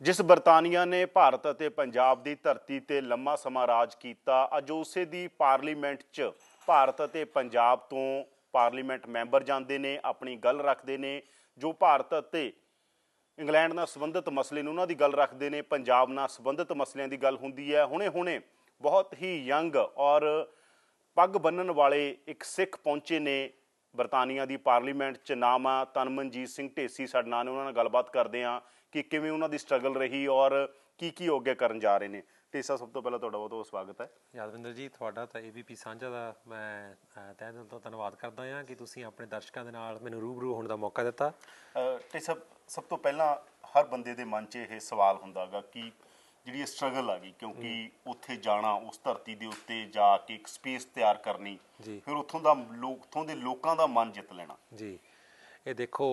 ਜਿਸ ਬਰਤਾਨੀਆ ਨੇ ਭਾਰਤ ਅਤੇ ਪੰਜਾਬ ਦੀ ਧਰਤੀ ਤੇ ਲੰਮਾ ਸਮਾਂ ਰਾਜ ਕੀਤਾ, ਅੱਜ ਉਸੇ ਦੀ ਪਾਰਲੀਮੈਂਟ 'ਚ ਭਾਰਤ ਅਤੇ ਪੰਜਾਬ ਤੋਂ ਪਾਰਲੀਮੈਂਟ ਮੈਂਬਰ ਜਾਂਦੇ ਨੇ, ਆਪਣੀ ਗੱਲ ਰੱਖਦੇ ਨੇ, ਜੋ ਭਾਰਤ ਅਤੇ ਇੰਗਲੈਂਡ ਨਾਲ ਸੰਬੰਧਿਤ ਮਸਲੇ ਨੂੰ ਉਹਨਾਂ ਦੀ ਗੱਲ ਰੱਖਦੇ ਨੇ, ਪੰਜਾਬ ਨਾਲ ਸੰਬੰਧਿਤ ਮਸਲਿਆਂ ਦੀ ਗੱਲ ਹੁੰਦੀ ਹੈ। ਹੁਣੇ-ਹੁਣੇ ਬਹੁਤ ਹੀ ਯੰਗ ਔਰ ਪੱਗ ਬੰਨਣ ਵਾਲੇ ਇੱਕ ਸਿੱਖ ਪਹੁੰਚੇ ਨੇ ਬਰਤਾਨੀਆ ਦੀ ਪਾਰਲੀਮੈਂਟ 'ਚ। ਨਾਮ ਆ ਤਨਮਨਜੀਤ ਸਿੰਘ ਢੇਸੀ, ਸਾਡੇ ਨਾਲ ਉਹਨਾਂ ਨਾਲ ਗੱਲਬਾਤ ਕਰਦੇ ਆ ਕਿ ਕਿਵੇਂ ਉਹਨਾਂ ਦੀ ਸਟਰਗਲ ਰਹੀ ਔਰ ਕੀ ਕੀ ਅੱਗੇ ਕਰਨ ਜਾ ਰਹੇ ਨੇ। ਢੇਸਾ ਸਭ ਤੋਂ ਪਹਿਲਾਂ ਤੁਹਾਡਾ ਬਹੁਤ ਬਹੁਤ ਸਵਾਗਤ ਹੈ। ਯਾਦਵਿੰਦਰ ਜੀ ਤੁਹਾਡਾ ਤਾਂ ਏਬੀਪੀ ਸਾਂਝਾ ਦਾ ਮੈਂ ਤਹਿ ਦਿਲ ਤੋਂ ਧੰਨਵਾਦ ਕਰਦਾ ਹਾਂ ਕਿ ਤੁਸੀਂ ਆਪਣੇ ਦਰਸ਼ਕਾਂ ਦੇ ਨਾਲ ਮੈਨੂੰ ਰੂਬਰੂ ਹੋਣ ਦਾ ਮੌਕਾ ਦਿੱਤਾ। ਢੇਸਾ ਸਭ ਤੋਂ ਪਹਿਲਾਂ ਹਰ ਬੰਦੇ ਦੇ ਮਨ 'ਚ ਇਹ ਸਵਾਲ ਹੁੰਦਾਗਾ ਕਿ ਜਿਹੜੀ ਸਟਰਗਲ ਆ ਗਈ ਕਿਉਂਕਿ ਉੱਥੇ ਜਾਣਾ ਉਸ ਧਰਤੀ ਦੇ ਉੱਤੇ ਜਾ ਕੇ ਇੱਕ ਸਪੇਸ ਤਿਆਰ ਕਰਨੀ। ਫਿਰ ਉੱਥੋਂ ਦਾ ਲੋਕ ਉੱਥੋਂ ਦੇ ਲੋਕਾਂ ਦਾ ਮਨ ਜਿੱਤ ਲੈਣਾ। ਜੀ। ਇਹ ਦੇਖੋ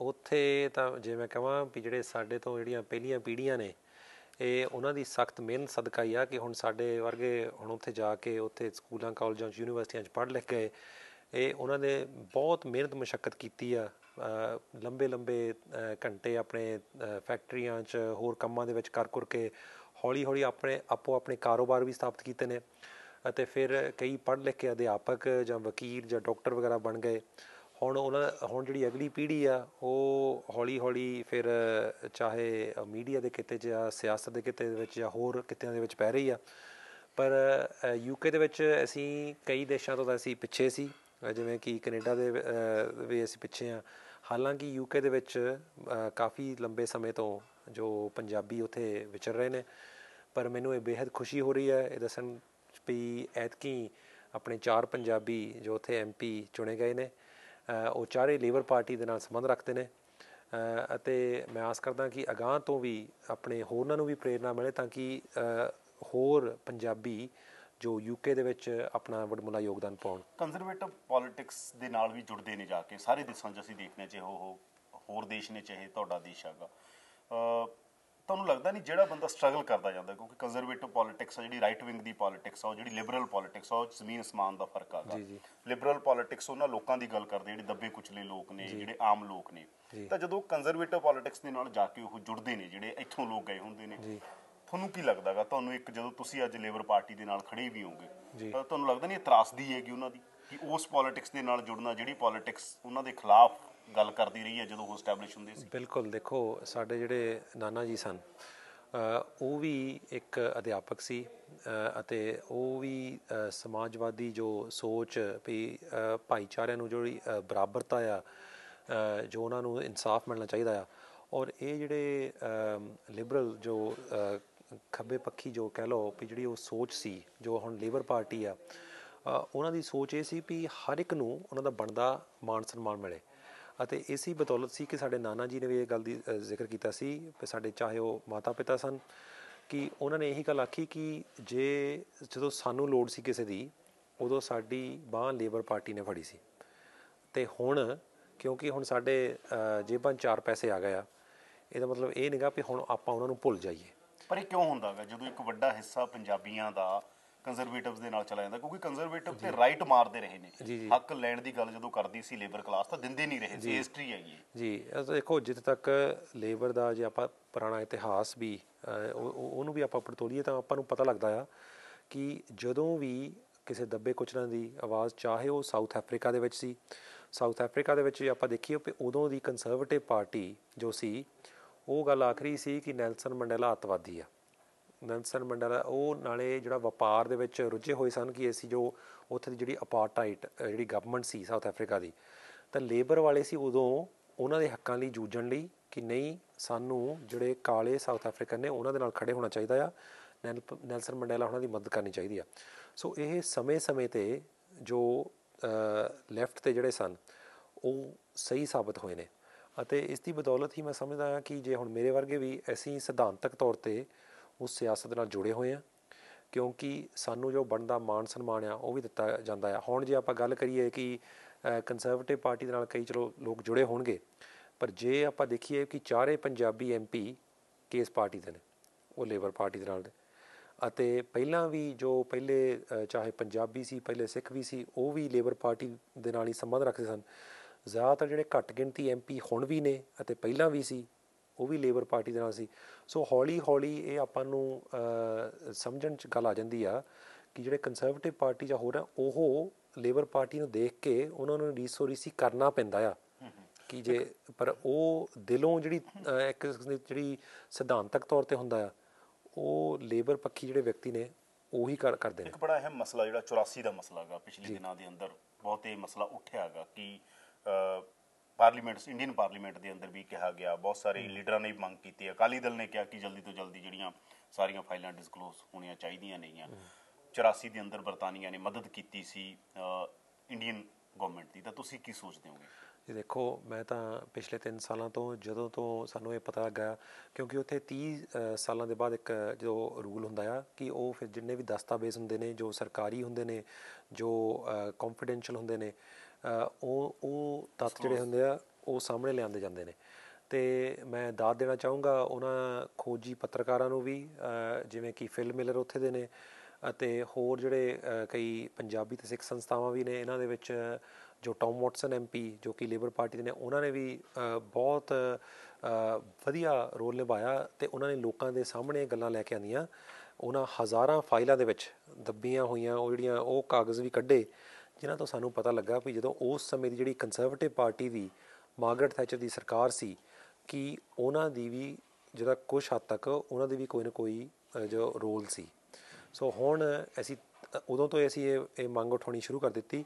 ਉੱਥੇ ਤਾਂ ਜੇ ਮੈਂ ਕਹਾਂ ਵੀ ਜਿਹੜੇ ਸਾਡੇ ਤੋਂ ਜਿਹੜੀਆਂ ਪਹਿਲੀਆਂ ਪੀੜ੍ਹੀਆਂ ਨੇ, ਇਹ ਉਹਨਾਂ ਦੀ ਸਖਤ ਮਿਹਨਤ, ਸਦਕਾ ਹੀ ਆ ਕਿ ਹੁਣ ਸਾਡੇ ਵਰਗੇ ਹੁਣ ਉੱਥੇ ਜਾ ਕੇ ਉੱਥੇ ਸਕੂਲਾਂ, ਕਾਲਜਾਂ 'ਚ, ਯੂਨੀਵਰਸਿਟੀਆਂ 'ਚ ਪੜ੍ਹ ਲਿਖ ਗਏ ਇਹ ਉਹਨਾਂ ਨੇ ਬਹੁਤ ਮਿਹਨਤ ਮੁਸ਼ਕਲ ਕੀਤੀ ਆ। ਲੰਬੇ ਲੰਬੇ ਘੰਟੇ ਆਪਣੇ ਫੈਕਟਰੀਆਂ 'ਚ ਹੋਰ ਕੰਮਾਂ ਦੇ ਵਿੱਚ ਕਰ ਕਰ ਕੇ ਹੌਲੀ ਹੌਲੀ ਆਪਣੇ ਆਪੋ ਆਪਣੇ ਕਾਰੋਬਾਰ ਵੀ ਸਥਾਪਿਤ ਕੀਤੇ ਨੇ। ਅਤੇ ਫਿਰ ਕਈ ਪੜ੍ਹ ਲਿਖ ਕੇ ਅਧਿਆਪਕ ਜਾਂ ਵਕੀਲ ਜਾਂ ਡਾਕਟਰ ਵਗੈਰਾ ਬਣ ਗਏ। ਹੁਣ ਉਹਨਾਂ ਹੁਣ ਜਿਹੜੀ ਅਗਲੀ ਪੀੜ੍ਹੀ ਆ, ਉਹ ਹੌਲੀ ਹੌਲੀ ਫਿਰ, ਚਾਹੇ ਮੀਡੀਆ ਦੇ ਕਿਤੇ 'ਚ ਜਾਂ ਸਿਆਸਤ ਦੇ ਕਿਤੇ ਦੇ ਵਿੱਚ ਜਾਂ ਹੋਰ ਕਿਤਿਆਂ ਦੇ ਵਿੱਚ ਪੈ ਰਹੀ ਆ, ਪਰ ਯੂਕੇ ਦੇ ਵਿੱਚ ਅਸੀਂ ਕਈ ਦੇਸ਼ਾਂ ਤੋਂ ਤਾਂ ਅਸੀਂ ਪਿੱਛੇ ਸੀ ਜਿਵੇਂ ਕਿ ਕੈਨੇਡਾ ਦੇ ਵੀ ਅਸੀਂ ਪਿੱਛੇ ਆ, ਹਾਲਾਂਕਿ ਯੂਕੇ ਦੇ ਵਿੱਚ ਕਾਫੀ ਲੰਬੇ ਸਮੇਂ ਤੋਂ ਜੋ ਪੰਜਾਬੀ ਉੱਥੇ ਵਿਚਰ ਰਹੇ ਨੇ, ਪਰ ਮੈਨੂੰ ਇਹ ਬੇहद ਖੁਸ਼ੀ ਹੋ ਰਹੀ ਹੈ, ਇਹ ਦੱਸਣ ਵੀ ਐਤਕੀ ਆਪਣੇ ਚਾਰ ਪੰਜਾਬੀ ਜੋ ਉੱਥੇ ਐਮਪੀ ਚੁਣੇ ਗਏ ਨੇ ਉਹ ਚਾਰੇ ਲੇਬਰ ਪਾਰਟੀ ਦੇ ਨਾਲ ਸੰਬੰਧ ਰੱਖਦੇ ਨੇ। ਅਤੇ ਮੈਂ ਆਸ ਕਰਦਾ ਕਿ ਅਗਾਂਹ ਤੋਂ ਵੀ ਆਪਣੇ ਹੋਰਨਾਂ ਨੂੰ ਵੀ ਪ੍ਰੇਰਣਾ ਮਿਲੇ ਤਾਂ ਕਿ ਹੋਰ ਪੰਜਾਬੀ ਜੋ ਯੂਕੇ ਦੇ ਵਿੱਚ ਆਪਣਾ ਵਡਮੁੱਲਾ ਯੋਗਦਾਨ ਪਾਉਣ। ਕੰਜ਼ਰਵੇਟਿਵ ਪੋਲਿਟਿਕਸ ਦੇ ਨਾਲ ਵੀ ਜੁੜਦੇ ਨੇ ਜਾ ਕੇ। ਸਾਰੇ ਦੇਸ਼ਾਂ 'ਚ ਅਸੀਂ ਦੇਖਨੇ ਚਾਹੇ ਉਹ ਹੋਰ ਦੇਸ਼ ਨੇ, ਚਾਹੇ ਤੁਹਾਡਾ ਦੇਸ਼ ਹੈਗਾ। ਤੁਹਾਨੂੰ ਲੱਗਦਾ ਨਹੀਂ ਜਿਹੜਾ ਬੰਦਾ ਸਟਰਗਲ ਕਰਦਾ ਜਾਂਦਾ ਕਿਉਂਕਿ ਕੰਜ਼ਰਵੇਟਿਵ ਪੋਲਿਟਿਕਸ ਆ ਜਿਹੜੀ ਰਾਈਟ ਵਿੰਗ ਦੀ ਪੋਲਿਟਿਕਸ ਆ ਉਹ ਜਿਹੜੀ ਲਿਬਰਲ ਪੋਲਿਟਿਕਸ ਆ ਉਹ ਜ਼ਮੀਨ ਅਸਮਾਨ ਦਾ ਫ਼ਰਕ ਆਗਾ ਜੀ, ਜੀ। ਲਿਬਰਲ ਪੋਲਿਟਿਕਸ ਉਹਨਾਂ ਲੋਕਾਂ ਦੀ ਗੱਲ ਕਰਦੇ ਜਿਹੜੇ ਦੱਬੇ ਕੁਚਲੇ ਲੋਕ ਨੇ ਜਿਹੜੇ ਆਮ ਲੋਕ ਨੇ। ਤਾਂ ਜਦੋਂ ਕੰਜ਼ਰਵੇਟਿਵ ਪੋਲਿਟਿਕਸ ਦੇ ਨਾਲ ਜਾ ਕੇ ਉਹ ਜੁੜਦੇ ਨੇ ਜਿਹੜੇ ਇੱਥੋਂ ਲੋਕ ਗਏ ਹੁੰਦੇ ਨੇ ਜੀ। ਤੁਹਾਨੂੰ ਕੀ ਲੱਗਦਾਗਾ ਤੁਹਾਨੂੰ ਇੱਕ ਜਦੋਂ ਤੁਸੀਂ ਅੱਜ ਲੇਬਰ ਪਾਰਟੀ ਦੇ ਨਾਲ ਖੜੇ ਵੀ ਹੋਗੇ। ਤਾਂ ਤੁਹਾਨੂੰ ਲੱਗਦਾ ਨਹੀਂ ਇਹ ਤਰਾਸਦੀ ਹੈਗੀ ਉਹਨਾਂ ਦੀ ਕਿ ਉਸ ਪੋਲਿਟਿਕਸ ਦੇ ਨਾਲ ਜੁੜਨਾ ਜਿਹੜੀ ਪੋਲਿਟਿਕਸ ਉਹਨਾਂ ਦੇ ਖਿਲਾਫ ਗੱਲ ਕਰਦੀ ਰਹੀ ਹੈ ਜਦੋਂ ਉਹ ਸਟੈਬਲਿਸ਼ ਹੁੰਦੇ ਸੀ? ਬਿਲਕੁਲ ਦੇਖੋ ਸਾਡੇ ਜਿਹੜੇ ਨਾਨਾ ਜੀ ਸਨ ਉਹ ਵੀ ਇੱਕ ਅਧਿਆਪਕ ਸੀ ਅਤੇ ਉਹ ਵੀ ਸਮਾਜਵਾਦੀ ਜੋ ਸੋਚ ਵੀ ਭਾਈਚਾਰਿਆਂ ਨੂੰ ਜਿਹੜੀ ਅ, ਬਰਾਬਰਤਾ ਆ ਜੋ ਉਹਨਾਂ ਨੂੰ ਇਨਸਾਫ ਮਿਲਣਾ ਚਾਹੀਦਾ ਆ ਔਰ ਇਹ ਜਿਹੜੇ ਲਿਬਰਲ ਜੋ ਖੱਬੇ ਪੱਖੀ ਜੋ ਕਹਿ ਲਓ ਵੀ ਜਿਹੜੀ ਉਹ ਸੋਚ ਸੀ ਜੋ ਹੁਣ ਲੇਬਰ ਪਾਰਟੀ ਆ ਉਹਨਾਂ ਦੀ ਸੋਚ ਇਹ ਸੀ ਵੀ ਹਰ ਇੱਕ ਨੂੰ ਉਹਨਾਂ ਦਾ ਬਣਦਾ ਮਾਣ ਸਨਮਾਨ ਮਿਲੇ। ਅਤੇ ਇਸੇ ਬਦੌਲਤ ਸੀ ਕਿ ਸਾਡੇ ਨਾਨਾ ਜੀ ਨੇ ਵੀ ਇਹ ਗੱਲ ਦੀ ਜ਼ਿਕਰ ਕੀਤਾ ਸੀ ਕਿ ਸਾਡੇ ਚਾਹੇ ਉਹ ਮਾਤਾ ਪਿਤਾ ਸਨ, ਕਿ ਉਹਨਾਂ ਨੇ ਇਹੀ ਗੱਲ ਆਖੀ ਕਿ ਜੇ ਜਦੋਂ ਸਾਨੂੰ ਲੋੜ ਸੀ ਕਿਸੇ ਦੀ, ਉਦੋਂ ਸਾਡੀ ਬਾਹ ਲੇਬਰ ਪਾਰਟੀ ਨੇ ਫੜੀ ਸੀ। ਤੇ ਹੁਣ ਕਿਉਂਕਿ ਹੁਣ ਸਾਡੇ ਜੇਬਾਂ 'ਚ ਚਾਰ ਪੈਸੇ ਆ ਗਏ ਆ, ਇਹਦਾ ਮਤਲਬ ਇਹ ਨਹੀਂਗਾ ਵੀ ਹੁਣ ਆਪਾਂ ਉਹਨਾਂ ਨੂੰ ਭੁੱਲ ਜਾਈਏ। ਪਰ ਇਹ ਕਿਉਂ ਹੁੰਦਾ ਹੁੰਦਾਗਾ ਜਦੋਂ ਇੱਕ ਵੱਡਾ ਹਿੱਸਾ ਪੰਜਾਬੀਆਂ ਦਾ ਕੰਜ਼ਰਵੇਟਿਵਸ ਦੇ ਨਾਲ ਚਲਾ ਜਾਂਦਾ ਕਿਉਂਕਿ ਕੰਜ਼ਰਵੇਟਿਵ ਤੇ ਰਾਈਟ ਮਾਰਦੇ ਰਹੇ ਨੇ। ਹੱਕ ਲੈਣ ਦੀ ਗੱਲ ਜਦੋਂ ਕਰਦੀ ਸੀ ਲੇਬਰ ਕਲਾਸ ਤਾਂ ਦਿੰਦੇ ਨਹੀਂ ਰਹੇ ਸੀ ਹਿਸਟਰੀ ਹੈਗੀ ਹੈ ਜੀ। ਦੇਖੋ ਜਿੱਥੇ ਤੱਕ ਲੇਬਰ ਦਾ ਜੇ ਆਪਾਂ ਪੁਰਾਣਾ ਇਤਿਹਾਸ ਵੀ ਉਹਨੂੰ ਵੀ ਆਪਾਂ ਪੜਤੋਲੀਏ ਤਾਂ ਆਪਾਂ ਨੂੰ ਪਤਾ ਲੱਗਦਾ ਆ ਕਿ ਜਦੋਂ ਵੀ ਕਿਸੇ ਦੱਬੇ ਕੁਚਲਾਂ ਦੀ ਆਵਾਜ਼ ਚਾਹੇ ਉਹ ਸਾਊਥ ਅਫਰੀਕਾ ਦੇ ਵਿੱਚ ਸੀ ਸਾਊਥ ਅਫਰੀਕਾ ਦੇ ਵਿੱਚ ਜੇ ਆਪਾਂ ਦੇਖੀਏ ਕਿ ਉਦੋਂ ਦੀ ਕੰਜ਼ਰਵੇਟਿਵ ਪਾਰਟੀ ਜੋ ਸੀ ਉਹ ਗੱਲ ਆਖਰੀ ਸੀ ਕਿ ਨੈਲਸਨ ਮੰਡੇਲਾ ਅੱਤਵਾਦੀ ਆ। ਨੈਲਸਨ ਮੰਡੇਲਾ, ਉਹ ਨਾਲੇ ਜਿਹੜਾ ਵਪਾਰ ਦੇ ਵਿੱਚ ਰੁੱਝੇ ਹੋਏ ਸਨ ਕਿ ਅਸੀਂ ਜੋ ਉੱਥੇ ਦੀ ਜਿਹੜੀ ਅਪਾਰਟਾਈਟ ਜਿਹੜੀ ਗਵਰਨਮੈਂਟ ਸੀ ਸਾਊਥ ਅਫਰੀਕਾ ਦੀ, ਤਾਂ ਲੇਬਰ ਵਾਲੇ ਸੀ ਉਦੋਂ ਉਹਨਾਂ ਦੇ ਹੱਕਾਂ ਲਈ ਜੂਝਣ ਲਈ ਕਿ ਨਹੀਂ, ਸਾਨੂੰ ਜਿਹੜੇ ਕਾਲੇ ਸਾਊਥ ਅਫਰੀਕਨ ਨੇ ਉਹਨਾਂ ਦੇ ਨਾਲ ਖੜੇ ਹੋਣਾ ਚਾਹੀਦਾ ਆ ਨੈਲ- ਨੈਲਸਨ ਮੰਡੇਲਾ ਉਹਨਾਂ ਦੀ ਮਦਦ ਕਰਨੀ ਚਾਹੀਦੀ ਆ। ਸੋ ਇਹ ਸਮੇਂ-ਸਮੇਂ ਤੇ ਜੋ ਲੈਫਟ ਤੇ ਜਿਹੜੇ ਸਨ, ਉਹ ਸਹੀ ਸਾਬਤ ਹੋਏ ਨੇ। ਅਤੇ ਇਸ ਦੀ ਬਦੌਲਤ ਹੀ ਮੈਂ ਸਮਝਦਾ ਹਾਂ ਕਿ ਜੇ ਹੁਣ ਮੇਰੇ ਵਰਗੇ ਵੀ ਅਸੀਂ ਸਿਧਾਂਤਕ ਤੌਰ ਤੇ ਉਸ ਸਿਆਸਤ ਨਾਲ ਜੁੜੇ ਹੋਏ ਆ, ਕਿਉਂਕਿ ਸਾਨੂੰ ਜੋ ਬਣਦਾ ਮਾਣ ਸਨਮਾਨ ਆ, ਉਹ ਵੀ ਦਿੱਤਾ ਜਾਂਦਾ ਆ। ਹੁਣ ਜੇ ਆਪਾਂ ਗੱਲ ਕਰੀਏ ਕਿ ਕੰਜ਼ਰਵੇਟਿਵ ਪਾਰਟੀ ਦੇ ਨਾਲ ਕਈ ਚਲੋ ਲੋਕ ਜੁੜੇ ਹੋਣਗੇ, ਪਰ ਜੇ ਆਪਾਂ ਦੇਖੀਏ ਕਿ ਚਾਰੇ ਪੰਜਾਬੀ ਐਮਪੀ ਕਿਸ ਪਾਰਟੀ ਦੇ ਨੇ, ਉਹ ਲੇਬਰ ਪਾਰਟੀ ਦੇ ਨਾਲ ਦੇ ਅਤੇ ਪਹਿਲਾਂ ਵੀ ਜੋ ਪਹਿਲੇ ਚਾਹੇ ਪੰਜਾਬੀ ਸੀ, ਪਹਿਲੇ ਸਿੱਖ ਵੀ ਸੀ, ਉਹ ਵੀ ਲੇਬਰ ਪਾਰਟੀ ਦੇ ਨਾਲ ਹੀ ਸੰਬੰਧ ਰੱਖਦੇ ਸਨ। ਜ਼ਿਆਦਾਤਰ ਜਿਹੜੇ ਘੱਟ ਗਿਣਤੀ ਐਮਪੀ ਹੁਣ ਵੀ ਨੇ ਅਤੇ ਪਹਿਲਾਂ ਵੀ ਸੀ ਉਹ ਵੀ ਲੇਬਰ ਪਾਰਟੀ ਦੇ ਨਾਲ ਸੀ। ਸੋ ਹੌਲੀ ਹੌਲੀ ਇਹ ਆਪਾਂ ਨੂੰ ਸਮਝਣ ਚ ਗੱਲ ਆ ਜਾਂਦੀ ਆ ਕਿ ਜਿਹੜੇ ਕੰਜ਼ਰਵੇਟਿਵ ਪਾਰਟੀ ਜਾਂ ਹੋਰ ਆ ਉਹ ਲੇਬਰ ਪਾਰਟੀ ਨੂੰ ਦੇਖ ਕੇ ਉਹਨਾਂ ਨੂੰ ਰੀਸੋ ਰੀਸੀ ਕਰਨਾ ਪੈਂਦਾ ਆ। ਕਿ ਜੇ ਪਰ ਉਹ ਦਿਲੋਂ ਜਿਹੜੀ ਇੱਕ ਜਿਹੜੀ ਸਿਧਾਂਤਕ ਤੌਰ ਤੇ ਹੁੰਦਾ ਆ ਉਹ ਲੇਬਰ ਪੱਖੀ ਜਿਹੜੇ ਵਿਅਕਤੀ ਨੇ ਉਹੀ ਕਰ ਕਰਦੇ ਨੇ ਇੱਕ ਬੜਾ ਅਹਿਮ ਮਸਲਾ ਜਿਹੜਾ 84 ਦਾ ਮਸਲਾ ਹੈਗਾ ਪਿਛਲੇ ਦਿਨਾਂ ਦੇ ਅੰਦਰ ਬਹੁਤ ਇਹ ਮਸਲਾ ਉੱਠਿਆ ਹੈਗਾ ਕਿ ਅ, ਪਾਰਲੀਮੈਂਟ ਇੰਡੀਅਨ ਪਾਰਲੀਮੈਂਟ ਦੇ ਅੰਦਰ ਵੀ ਕਿਹਾ ਗਿਆ ਬਹੁਤ ਸਾਰੇ ਲੀਡਰਾਂ ਨੇ ਵੀ ਮੰਗ ਕੀਤੀ ਹੈ। ਅਕਾਲੀ ਦਲ ਨੇ ਕਿਹਾ ਕਿ ਜਲਦੀ ਤੋਂ ਜਲਦੀ ਜਿਹੜੀਆਂ ਸਾਰੀਆਂ ਫਾਈਲਾਂ ਡਿਸਕਲੋਜ਼ ਹੋਣੀਆਂ ਚਾਹੀਦੀਆਂ ਨੇਗੀਆਂ। 84 ਦੇ ਅੰਦਰ ਬਰਤਾਨੀਆ ਨੇ ਮਦਦ ਕੀਤੀ ਸੀ ਇੰਡੀਅਨ ਗਵਰਨਮੈਂਟ ਦੀ। ਤਾਂ ਤੁਸੀਂ ਕੀ ਸੋਚਦੇ ਹੋਗੇ? ਇਹ ਦੇਖੋ ਮੈਂ ਤਾਂ ਪਿਛਲੇ 3 ਸਾਲਾਂ ਤੋਂ ਜਦੋਂ ਤੋਂ ਸਾਨੂੰ ਇਹ ਪਤਾ ਲੱਗਾ ਕਿਉਂਕਿ ਉੱਥੇ 30 ਅ, ਸਾਲਾਂ ਦੇ ਬਾਅਦ ਇੱਕ ਜੋ ਰੂਲ ਹੁੰਦਾ ਆ ਕਿ ਉਹ ਫਿਰ ਜਿੰਨੇ ਵੀ ਦਸਤਾਵੇਜ਼ ਹੁੰਦੇ ਨੇ ਜੋ ਸਰਕਾਰੀ ਹੁੰਦੇ ਨੇ ਜੋ ਕੰਫੀਡੈਂਸ਼ੀਅਲ ਹੁੰਦੇ ਨੇ ਉਹ ਉਹ ਤੱਥ ਜਿਹੜੇ ਹੁੰਦੇ ਆ ਉਹ ਸਾਹਮਣੇ ਲਿਆਂਦੇ ਜਾਂਦੇ ਨੇ। ਤੇ ਮੈਂ ਦਾਦ ਦੇਣਾ ਚਾਹੂੰਗਾ ਉਹਨਾਂ ਖੋਜੀ ਪੱਤਰਕਾਰਾਂ ਨੂੰ ਵੀ ਜਿਵੇਂ ਕਿ ਫਿਲ ਮਿਲਰ ਉੱਥੇ ਦੇ ਨੇ ਅਤੇ ਹੋਰ ਜਿਹੜੇ ਕਈ ਪੰਜਾਬੀ ਤੇ ਸਿੱਖ ਸੰਸਥਾਵਾਂ ਵੀ ਨੇ ਇਹਨਾਂ ਦੇ ਵਿੱਚ ਜੋ ਟੌਮ ਵਾਟਸਨ ਐਮਪੀ ਜੋ ਕਿ ਲੇਬਰ ਪਾਰਟੀ ਦੇ ਨੇ ਉਹਨਾਂ ਨੇ ਵੀ ਬਹੁਤ ਵਧੀਆ ਰੋਲ ਨਿਭਾਇਆ ਤੇ ਉਹਨਾਂ ਨੇ ਲੋਕਾਂ ਦੇ ਸਾਹਮਣੇ ਗੱਲਾਂ ਲੈ ਕੇ ਆਂਦੀਆਂ ਉਹਨਾਂ ਹਜ਼ਾਰਾਂ ਫਾਈਲਾਂ ਦੇ ਵਿੱਚ ਦੱਬੀਆਂ ਹੋਈਆਂ ਉਹ ਜਿਹੜੀਆਂ ਉਹ ਕਾਗਜ਼ ਵੀ ਕੱਢੇ ਜਿਨ੍ਹਾਂ ਤੋਂ ਸਾਨੂੰ ਪਤਾ ਲੱਗਾ ਵੀ ਜਦੋਂ ਉਸ ਸਮੇਂ ਦੀ ਜਿਹੜੀ ਕੰਜ਼ਰਵੇਟਿਵ ਪਾਰਟੀ ਦੀ ਮਾਰਗਰਟ ਥੈਚਰ ਦੀ ਸਰਕਾਰ ਸੀ ਕਿ ਉਹਨਾਂ ਦੀ ਵੀ ਜਿਹੜਾ ਕੁਝ ਹੱਦ ਤੱਕ ਉਹਨਾਂ ਦੀ ਵੀ ਕੋਈ ਨਾ ਕੋਈ ਜੋ ਰੋਲ ਸੀ। ਸੋ ਹੁਣ ਅਸੀਂ ਉਦੋਂ ਤੋਂ ਅਸੀਂ ਇਹ ਇਹ ਮੰਗ ਉਠਾਉਣੀ ਸ਼ੁਰੂ ਕਰ ਦਿੱਤੀ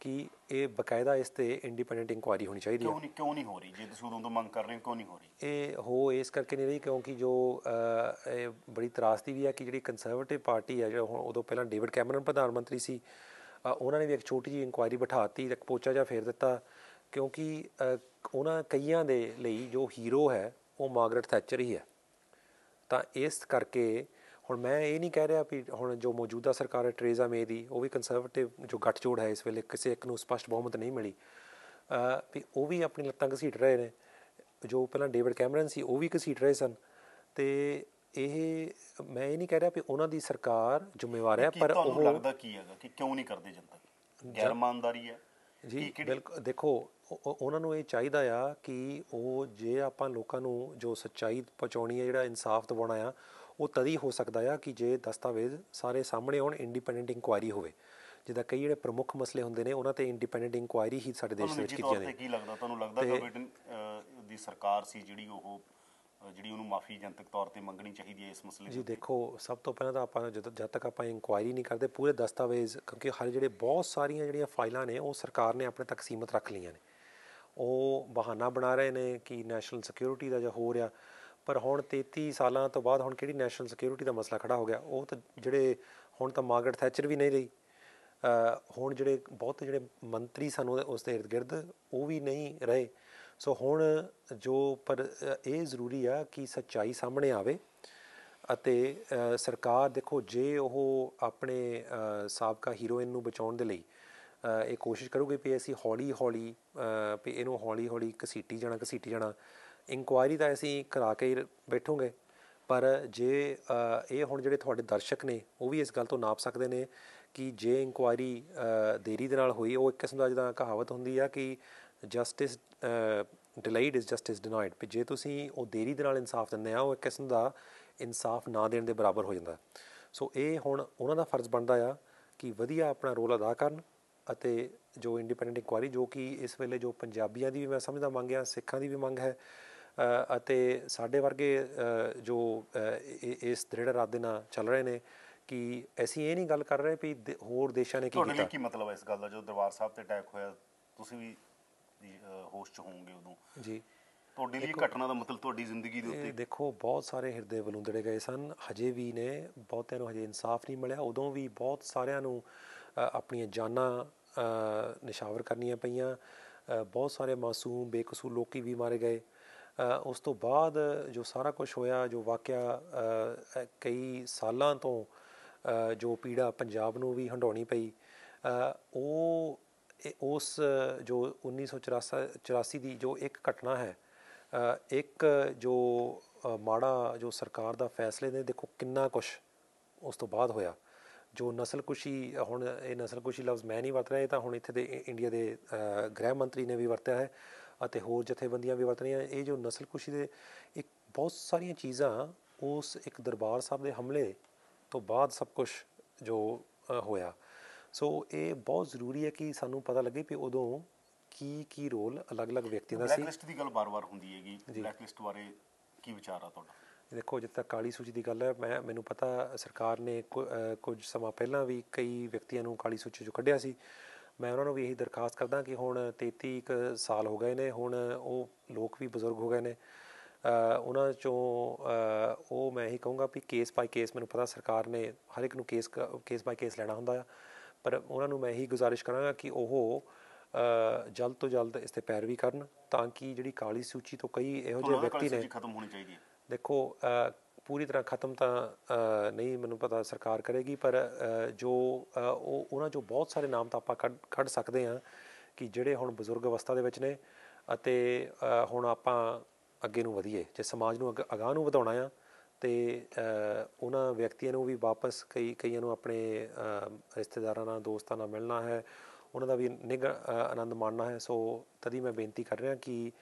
ਕਿ ਇਹ ਬਕਾਇਦਾ ਇਸ ਤੇ ਇੰਡੀਪੈਂਡੈਂਟ ਇਨਕੁਆਇਰੀ ਹੋਣੀ ਚਾਹੀਦੀ ਹੈ। ਕਿਉਂ ਨਹੀਂ ਕਿਉਂ ਨਹੀਂ ਹੋ ਰਹੀ? ਜੇ ਤੁਸੀਂ ਉਦੋਂ ਤੋਂ ਮੰਗ ਕਰ ਰਹੇ ਹੋ ਕਿਉਂ ਨਹੀਂ ਹੋ ਰਹੀ? ਇਹ ਹੋ ਇਸ ਕਰਕੇ ਨਹੀਂ ਰਹੀ ਕਿਉਂਕਿ ਜੋ ਇਹ ਬੜੀ ਤਰਾਸਦੀ ਵੀ ਹੈ ਕਿ ਜਿਹੜੀ ਕੰਜ਼ਰਵੇਟਿਵ ਪਾਰਟੀ ਹੈ ਜਿਹੜਾ ਹੁਣ ਉਦੋਂ ਪਹਿਲਾਂ ਡੇਵਿਡ ਕੈਮਰਨ ਪ੍ਰਧਾਨ ਮੰਤਰੀ ਸੀ ਉਹਨਾਂ ਨੇ ਵੀ ਇੱਕ ਛੋਟੀ ਜਿਹੀ ਇਨਕੁਆਇਰੀ ਬਿਠਾਤੀ ਇੱਕ ਪੋਚਾ ਜਿਹਾ ਫੇਰ ਦਿੱਤਾ, ਕਿਉਂਕਿ ਉਹਨਾਂ ਕਈਆਂ ਦੇ ਲਈ ਜੋ ਹੀਰੋ ਹੈ, ਉਹ ਮਾਰਗਰਟ ਥੈਚਰ ਹੀ ਹੈ। ਤਾਂ ਇਸ ਕਰਕੇ ਹੁਣ ਮੈਂ ਇਹ ਨਹੀਂ ਕਹਿ ਰਿਹਾ ਵੀ ਹੁਣ ਜੋ ਮੌਜੂਦਾ ਸਰਕਾਰ ਹੈ, ਟਰੇਜ਼ਾ ਮੇ ਦੀ, ਉਹ ਵੀ ਕੰਜ਼ਰਵੇਟਿਵ ਜੋ ਗੱਠਜੋੜ ਹੈ, ਇਸ ਵੇਲੇ ਕਿਸੇ ਇੱਕ ਨੂੰ ਸਪਸ਼ਟ ਬਹੁਮਤ ਨਹੀਂ ਮਿਲੀ। ਵੀ ਉਹ ਵੀ ਆਪਣੀ ਲੱਤਾਂ ਘਸੀਟ ਰਹੇ ਨੇ। ਜੋ ਪਹਿਲਾਂ ਡੇਵਿਡ ਕੈਮਰਨ ਸੀ, ਉਹ ਵੀ ਘਸੀਟ ਰਹੇ ਸਨ। ਤੇ ਇਹ ਮੈਂ ਇਹ ਨਹੀਂ ਕਹਿ ਰਿਹਾ ਵੀ ਉਹਨਾਂ ਦੀ ਸਰਕਾਰ ਜ਼ਿੰਮੇਵਾਰ ਹੈ ਕੀ ਪਰ ਤੁਹਾਨੂੰ ਉਹ ਲੱਗਦਾ ਕੀ ਹੈਗਾ ਕਿ ਕਿਉਂ ਨਹੀਂ ਕਰਦੇ ਜਨਤਾ? ਗੈਰ ਇਮਾਨਦਾਰੀ ਹੈ? ਜੀ ਕੀ ਬਿਲਕੁਲ ਦੇਖੋ ਉਹ- ਉਹ- ਉਹਨਾਂ ਨੂੰ ਇਹ ਚਾਹੀਦਾ ਆ ਕਿ ਉਹ ਜੇ ਆਪਾਂ ਲੋਕਾਂ ਨੂੰ ਜੋ ਸੱਚਾਈ ਪਹੁੰਚਾਉਣੀ ਹੈ ਜਿਹੜਾ ਇਨਸਾਫ ਦਿਵਾਉਣਾ ਆ ਉਹ ਤਦ ਹੀ ਹੋ ਸਕਦਾ ਆ ਕਿ ਜੇ ਦਸਤਾਵੇਜ਼ ਸਾਰੇ ਸਾਹਮਣੇ ਆਉਣ ਇੰਡੀਪੈਂਡੈਂਟ ਇਨਕੁਆਇਰੀ ਹੋਵੇ। ਜਿੱਦਾਂ ਕਈ ਜਿਹੜੇ ਪ੍ਰਮੁੱਖ ਮਸਲੇ ਹੁੰਦੇ ਨੇ ਉਹਨਾਂ ਤੇ ਇੰਡੀਪੈਂਡੈਂਟ ਇਨਕੁਆਇਰੀ ਹੀ ਸਾਡੇ ਦੇਸ਼ ਤੁਹਾਨੂੰ ਵਿੱਚ ਕੀਤੀ ਜਾਂਦੀ ਤੇ ਕੀ ਲੱਗਦਾ? ਤੁਹਾਨੂੰ ਲੱਗਦਾ ਗਵਰਨਮੈਂਟ ਦੀ ਸਰਕਾਰ ਸੀ ਜਿਹੜੀ ਉਹ ਜਿਹੜੀ ਉਹਨੂੰ ਮਾਫੀ ਜਨਤਕ ਤੌਰ ਤੇ ਮੰਗਣੀ ਚਾਹੀਦੀ ਹੈ ਇਸ ਮਸਲੇ ਜੀ ਦੇਖੋ ਸਭ ਤੋਂ ਪਹਿਲਾਂ ਤਾਂ ਆਪਾਂ ਜਦ ਜਦ ਤੱਕ ਆਪਾਂ ਇਨਕੁਆਇਰੀ ਨਹੀਂ ਕਰਦੇ ਪੂਰੇ ਦਸਤਾਵੇਜ਼ ਕਿਉਂਕਿ ਹਰ ਜਿਹੜੇ ਬਹੁਤ ਸਾਰੀਆਂ ਜਿਹੜੀਆਂ ਫਾਈਲਾਂ ਨੇ ਉਹ ਸਰਕਾਰ ਨੇ ਆਪਣੇ ਤੱਕ ਸੀਮਤ ਰੱਖ ਲਈਆਂ ਨੇ। ਉਹ ਬਹਾਨਾ ਬਣਾ ਰਹੇ ਨੇ ਕਿ ਨੈਸ਼ਨਲ ਸਿਕਿਉਰਿਟੀ ਦਾ ਜਾਂ ਹੋ ਰਿਹਾ। ਪਰ ਹੁਣ 33 ਸਾਲਾਂ ਤੋਂ ਬਾਅਦ ਹੁਣ ਕਿਹੜੀ ਨੈਸ਼ਨਲ ਸਿਕਿਉਰਿਟੀ ਦਾ ਮਸਲਾ ਖੜਾ ਹੋ ਗਿਆ? ਉਹ ਤਾਂ ਜਿਹੜੇ ਹੁਣ ਤਾਂ ਮਾਰਗਰਟ ਥੈਚਰ ਵੀ ਨਹੀਂ ਰਹੀ। ਹੁਣ ਜਿਹੜੇ ਬਹੁਤ ਜਿਹੜੇ ਮੰਤਰੀ ਸਨ ਉਸ ਦੇ ਇਰਦ ਗਿਰਦ ਉਹ ਵੀ ਨਹੀਂ ਰਹੇ। ਸੋ ਹੁਣ ਜੋ ਪਰ ਇਹ ਜ਼ਰੂਰੀ ਆ ਕਿ ਸੱਚਾਈ ਸਾਹਮਣੇ ਆਵੇ ਅਤੇ ਸਰਕਾਰ ਦੇਖੋ ਜੇ ਉਹ ਆਪਣੇ ਸਾਬਕਾ ਹੀਰੋਇਨ ਨੂੰ ਬਚਾਉਣ ਦੇ ਲਈ ਇਹ ਕੋਸ਼ਿਸ਼ ਕਰੂਗੇ ਵੀ ਅਸੀਂ ਹੌਲੀ ਹੌਲੀ ਵੀ ਇਹਨੂੰ ਹੌਲੀ ਹੌਲੀ ਘਸੀਟੀ ਜਾਣਾ ਘਸੀਟੀ ਜਾਣਾ, ਇਨਕੁਆਇਰੀ ਤਾਂ ਅਸੀਂ ਕਰਾ ਕੇ ਹੀ ਬੈਠੋਗੇ। ਪਰ ਜੇ ਇਹ ਹੁਣ ਜਿਹੜੇ ਤੁਹਾਡੇ ਦਰਸ਼ਕ ਨੇ, ਉਹ ਵੀ ਇਸ ਗੱਲ ਤੋਂ ਨਾਪ ਸਕਦੇ ਨੇ ਕਿ ਜੇ ਇਨਕੁਆਇਰੀ ਦੇਰੀ ਦੇ ਨਾਲ ਹੋਈ, ਉਹ ਇੱਕ ਕਿਸਮ ਦਾ ਜਿੱਦਾਂ ਕਹਾਵਤ ਹੁੰਦੀ ਆ ਕਿ justice delayed is justice denied ਵੀ ਜੇ ਤੁਸੀਂ ਉਹ ਦੇਰੀ ਦੇ ਨਾਲ ਇਨਸਾਫ ਦਿੰਦੇ ਆ ਉਹ ਇੱਕ ਕਿਸਮ ਦਾ ਇਨਸਾਫ ਨਾ ਦੇਣ ਦੇ ਬਰਾਬਰ ਹੋ ਜਾਂਦਾ। ਸੋ ਇਹ ਹੁਣ ਉਹਨਾਂ ਦਾ ਫਰਜ਼ ਬਣਦਾ ਆ ਕਿ ਵਧੀਆ ਆਪਣਾ ਰੋਲ ਅਦਾ ਕਰਨ ਅਤੇ ਜੋ ਇੰਡੀਪੈਂਡੈਂਟ ਇਨਕੁਆਇਰੀ ਜੋ ਕਿ ਇਸ ਵੇਲੇ ਜੋ ਪੰਜਾਬੀਆਂ ਦੀ ਵੀ ਮੈਂ ਸਮਝਦਾ ਮੰਗ ਆ ਸਿੱਖਾਂ ਦੀ ਵੀ ਮੰਗ ਹੈ ਅਤੇ ਸਾਡੇ ਵਰਗੇ ਜੋ ਇਸ ਦ੍ਰਿੜ ਇਰਾਦੇ ਨਾਲ ਚੱਲ ਰਹੇ ਨੇ ਕਿ ਅਸੀਂ ਇਹ ਨਹੀਂ ਗੱਲ ਕਰ ਰਹੇ ਵੀ ਦੇ- ਹੋਰ ਦੇਸ਼ਾਂ ਨੇ ਕੀ ਤੁਹਾਡੇ ਕੀਤਾ। ਕੀ ਮਤਲਬ ਹੈ ਇਸ ਗੱਲ ਦਾ? ਜਦੋਂ ਦਰਬਾਰ ਸਾਹਿਬ ਤੇ ਅਟੈਕ ਹੋਇਆ ਤੁਸੀਂ ਵੀ ਅ, ਹੋਸ਼ ਚ ਹੋਵੋਗੇ ਉਦੋਂ। ਜੀ। ਤੁਹਾਡੇ ਲਈ ਇਹ ਘਟਨਾ ਦਾ ਮਤਲਬ ਤੁਹਾਡੀ ਜ਼ਿੰਦਗੀ ਦੇ ਉੱਤੇ ਦੇਖੋ ਬਹੁਤ ਸਾਰੇ ਹਿਰਦੇ ਵਲੂੰਦੜੇ ਗਏ ਸਨ। ਹਜੇ ਵੀ ਨੇ ਬਹੁਤਿਆਂ ਨੂੰ ਹਜੇ ਇਨਸਾਫ ਨਹੀਂ ਮਿਲਿਆ। ਉਦੋਂ ਵੀ ਬਹੁਤ ਸਾਰਿਆਂ ਨੂੰ ਆਪਣੀਆਂ ਜਾਨਾਂ ਨਿਸ਼ਾਵਰ ਕਰਨੀਆਂ ਪਈਆਂ। ਬਹੁਤ ਸਾਰੇ ਮਾਸੂਮ ਬੇਕਸੂਰ ਲੋਕੀ ਵੀ ਮਾਰੇ ਗਏ। ਉਸ ਤੋਂ ਬਾਅਦ ਜੋ ਸਾਰਾ ਕੁਝ ਹੋਇਆ ਜੋ ਵਾਕਿਆ ਕਈ ਸਾਲਾਂ ਤੋਂ ਜੋ ਪੀੜਾ ਪੰਜਾਬ ਨੂੰ ਵੀ ਹੰਡਾਉਣੀ ਪਈ ਉਹ ਇਹ ਉਸ ਜੋ 1984 84 ਦੀ ਜੋ ਇੱਕ ਘਟਨਾ ਹੈ ਇੱਕ ਜੋ ਮਾੜਾ ਜੋ ਸਰਕਾਰ ਦਾ ਫੈਸਲੇ ਨੇ, ਦੇਖੋ ਕਿੰਨਾ ਕੁਝ ਉਸ ਤੋਂ ਬਾਅਦ ਹੋਇਆ। ਜੋ ਨਸਲਕੁਸ਼ੀ, ਹੁਣ ਇਹ ਨਸਲਕੁਸ਼ੀ ਲਫ਼ਜ਼ ਮੈਂ ਨਹੀਂ ਵਰਤ ਰਿਹਾ, ਇਹ ਤਾਂ ਹੁਣ ਇੱਥੇ ਦੇ ਇੰਡੀਆ ਦੇ ਗ੍ਰਹਿ ਮੰਤਰੀ ਨੇ ਵੀ ਵਰਤਿਆ ਹੈ ਅਤੇ ਹੋਰ ਜਥੇਬੰਦੀਆਂ ਵੀ ਵਰਤ ਰਹੀਆਂ। ਇਹ ਜੋ ਨਸਲਕੁਸ਼ੀ ਦੇ ਇੱਕ ਬਹੁਤ ਸਾਰੀਆਂ ਚੀਜ਼ਾਂ, ਉਸ ਇੱਕ ਦਰਬਾਰ ਸਾਹਿਬ ਦੇ ਹਮਲੇ ਤੋਂ ਬਾਅਦ ਸਭ ਕੁਝ ਜੋ ਹੋਇਆ। ਸੋ ਇਹ ਬਹੁਤ ਜ਼ਰੂਰੀ ਹੈ ਕਿ ਸਾਨੂੰ ਪਤਾ ਲੱਗੇ ਕਿ ਉਦੋਂ ਕੀ ਕੀ ਰੋਲ ਅਲੱਗ-ਅਲੱਗ ਵਿਅਕਤੀਆਂ ਦਾ ਸੀ। ਬਲੈਕਲਿਸਟ ਦੀ ਗੱਲ ਬਾਰ-ਬਾਰ ਹੁੰਦੀ ਹੈਗੀ। ਬਲੈਕਲਿਸਟ ਬਾਰੇ ਕੀ ਵਿਚਾਰ ਆ ਤੁਹਾਡਾ? ਦੇਖੋ ਜਿੱਥੇ ਤੱਕ ਕਾਲੀ ਸੂਚੀ ਦੀ ਗੱਲ ਹੈ। ਮੈਂ ਮੈਨੂੰ ਪਤਾ ਸਰਕਾਰ ਨੇ ਕੁਝ ਸਮਾਂ ਪਹਿਲਾਂ ਵੀ ਕਈ ਵਿਅਕਤੀਆਂ ਨੂੰ ਕਾਲੀ ਸੂਚੀ ਚੋਂ ਕੱਢਿਆ ਸੀ। ਮੈਂ ਉਹਨਾਂ ਨੂੰ ਵੀ ਇਹੀ ਦਰਖਾਸਤ ਕਰਦਾ ਕਿ ਹੁਣ 33 ਕੁ ਸਾਲ ਹੋ ਗਏ ਨੇ ਹੁਣ ਉਹ ਲੋਕ ਵੀ ਬਜ਼ੁਰਗ ਹੋ ਗਏ ਨੇ। ਉਹਨਾਂ ਚੋਂ ਉਹ ਮੈਂ ਇਹੀ ਕਹੂੰਗਾ ਵੀ ਕੇਸ ਬਾਈ ਕੇਸ ਮੈਨੂੰ ਪਤਾ ਸਰਕਾਰ ਨੇ ਹਰ ਇੱਕ ਨੂੰ ਕੇਸ ਕੇਸ ਬਾਈ ਕੇਸ ਲੈਣਾ ਹੁੰਦਾ ਆ। ਪਰ ਉਹਨਾਂ ਨੂੰ ਮੈਂ ਇਹੀ ਗੁਜ਼ਾਰਿਸ਼ ਕਰਾਂਗਾ ਕਿ ਉਹ ਜਲਦ ਤੋਂ ਜਲਦ ਇਸ ਤੇ ਪੈਰਵੀ ਕਰਨ ਤਾਂ ਕਿ ਜਿਹੜੀ ਕਾਲੀ ਸੂਚੀ ਤੋਂ ਕਈ ਇਹੋ ਜਿਹੇ ਵਿਅਕਤੀ ਨੇ ਖਤਮ ਹੋਣੀ ਚਾਹੀਦੀ ਹੈ। ਦੇਖੋ ਪੂਰੀ ਤਰ੍ਹਾਂ ਖਤਮ ਤਾਂ ਨਹੀਂ ਮੈਨੂੰ ਪਤਾ ਸਰਕਾਰ ਕਰੇਗੀ ਪਰ ਜੋ ਉਹ ਉਹਨਾਂ ਚੋਂ ਬਹੁਤ ਸਾਰੇ ਨਾਮ ਤਾਂ ਆਪਾਂ ਕੱਢ ਸਕਦੇ ਹਾਂ ਕਿ ਜਿਹੜੇ ਹੁਣ ਬਜ਼ੁਰਗ ਅਵਸਥਾ ਦੇ ਵਿੱਚ ਨੇ ਅਤੇ ਹੁਣ ਆਪਾਂ ਅੱਗੇ ਨੂੰ ਵਧੀਏ ਜੇ ਸਮਾਜ ਨੂੰ ਅੱਗ- ਅਗਾਂਹ ਨੂੰ ਵਧਾਉਣਾ ਆ ਤੇ ਉਹਨਾਂ ਵਿਅਕਤੀਆਂ ਨੂੰ ਵੀ ਵਾਪਸ ਕਈ ਕਈਆਂ ਨੂੰ ਆਪਣੇ ਰਿਸ਼ਤੇਦਾਰਾਂ ਨਾਲ ਦੋਸਤਾਂ ਨਾਲ ਮਿਲਣਾ ਹੈ ਉਹਨਾਂ ਦਾ ਵੀ ਨਿਗ ਆਨੰਦ ਮਾਣਨਾ ਹੈ। ਸੋ ਤਦੀ ਮੈਂ ਬੇਨਤੀ ਕਰ ਰਿਹਾ ਕਿ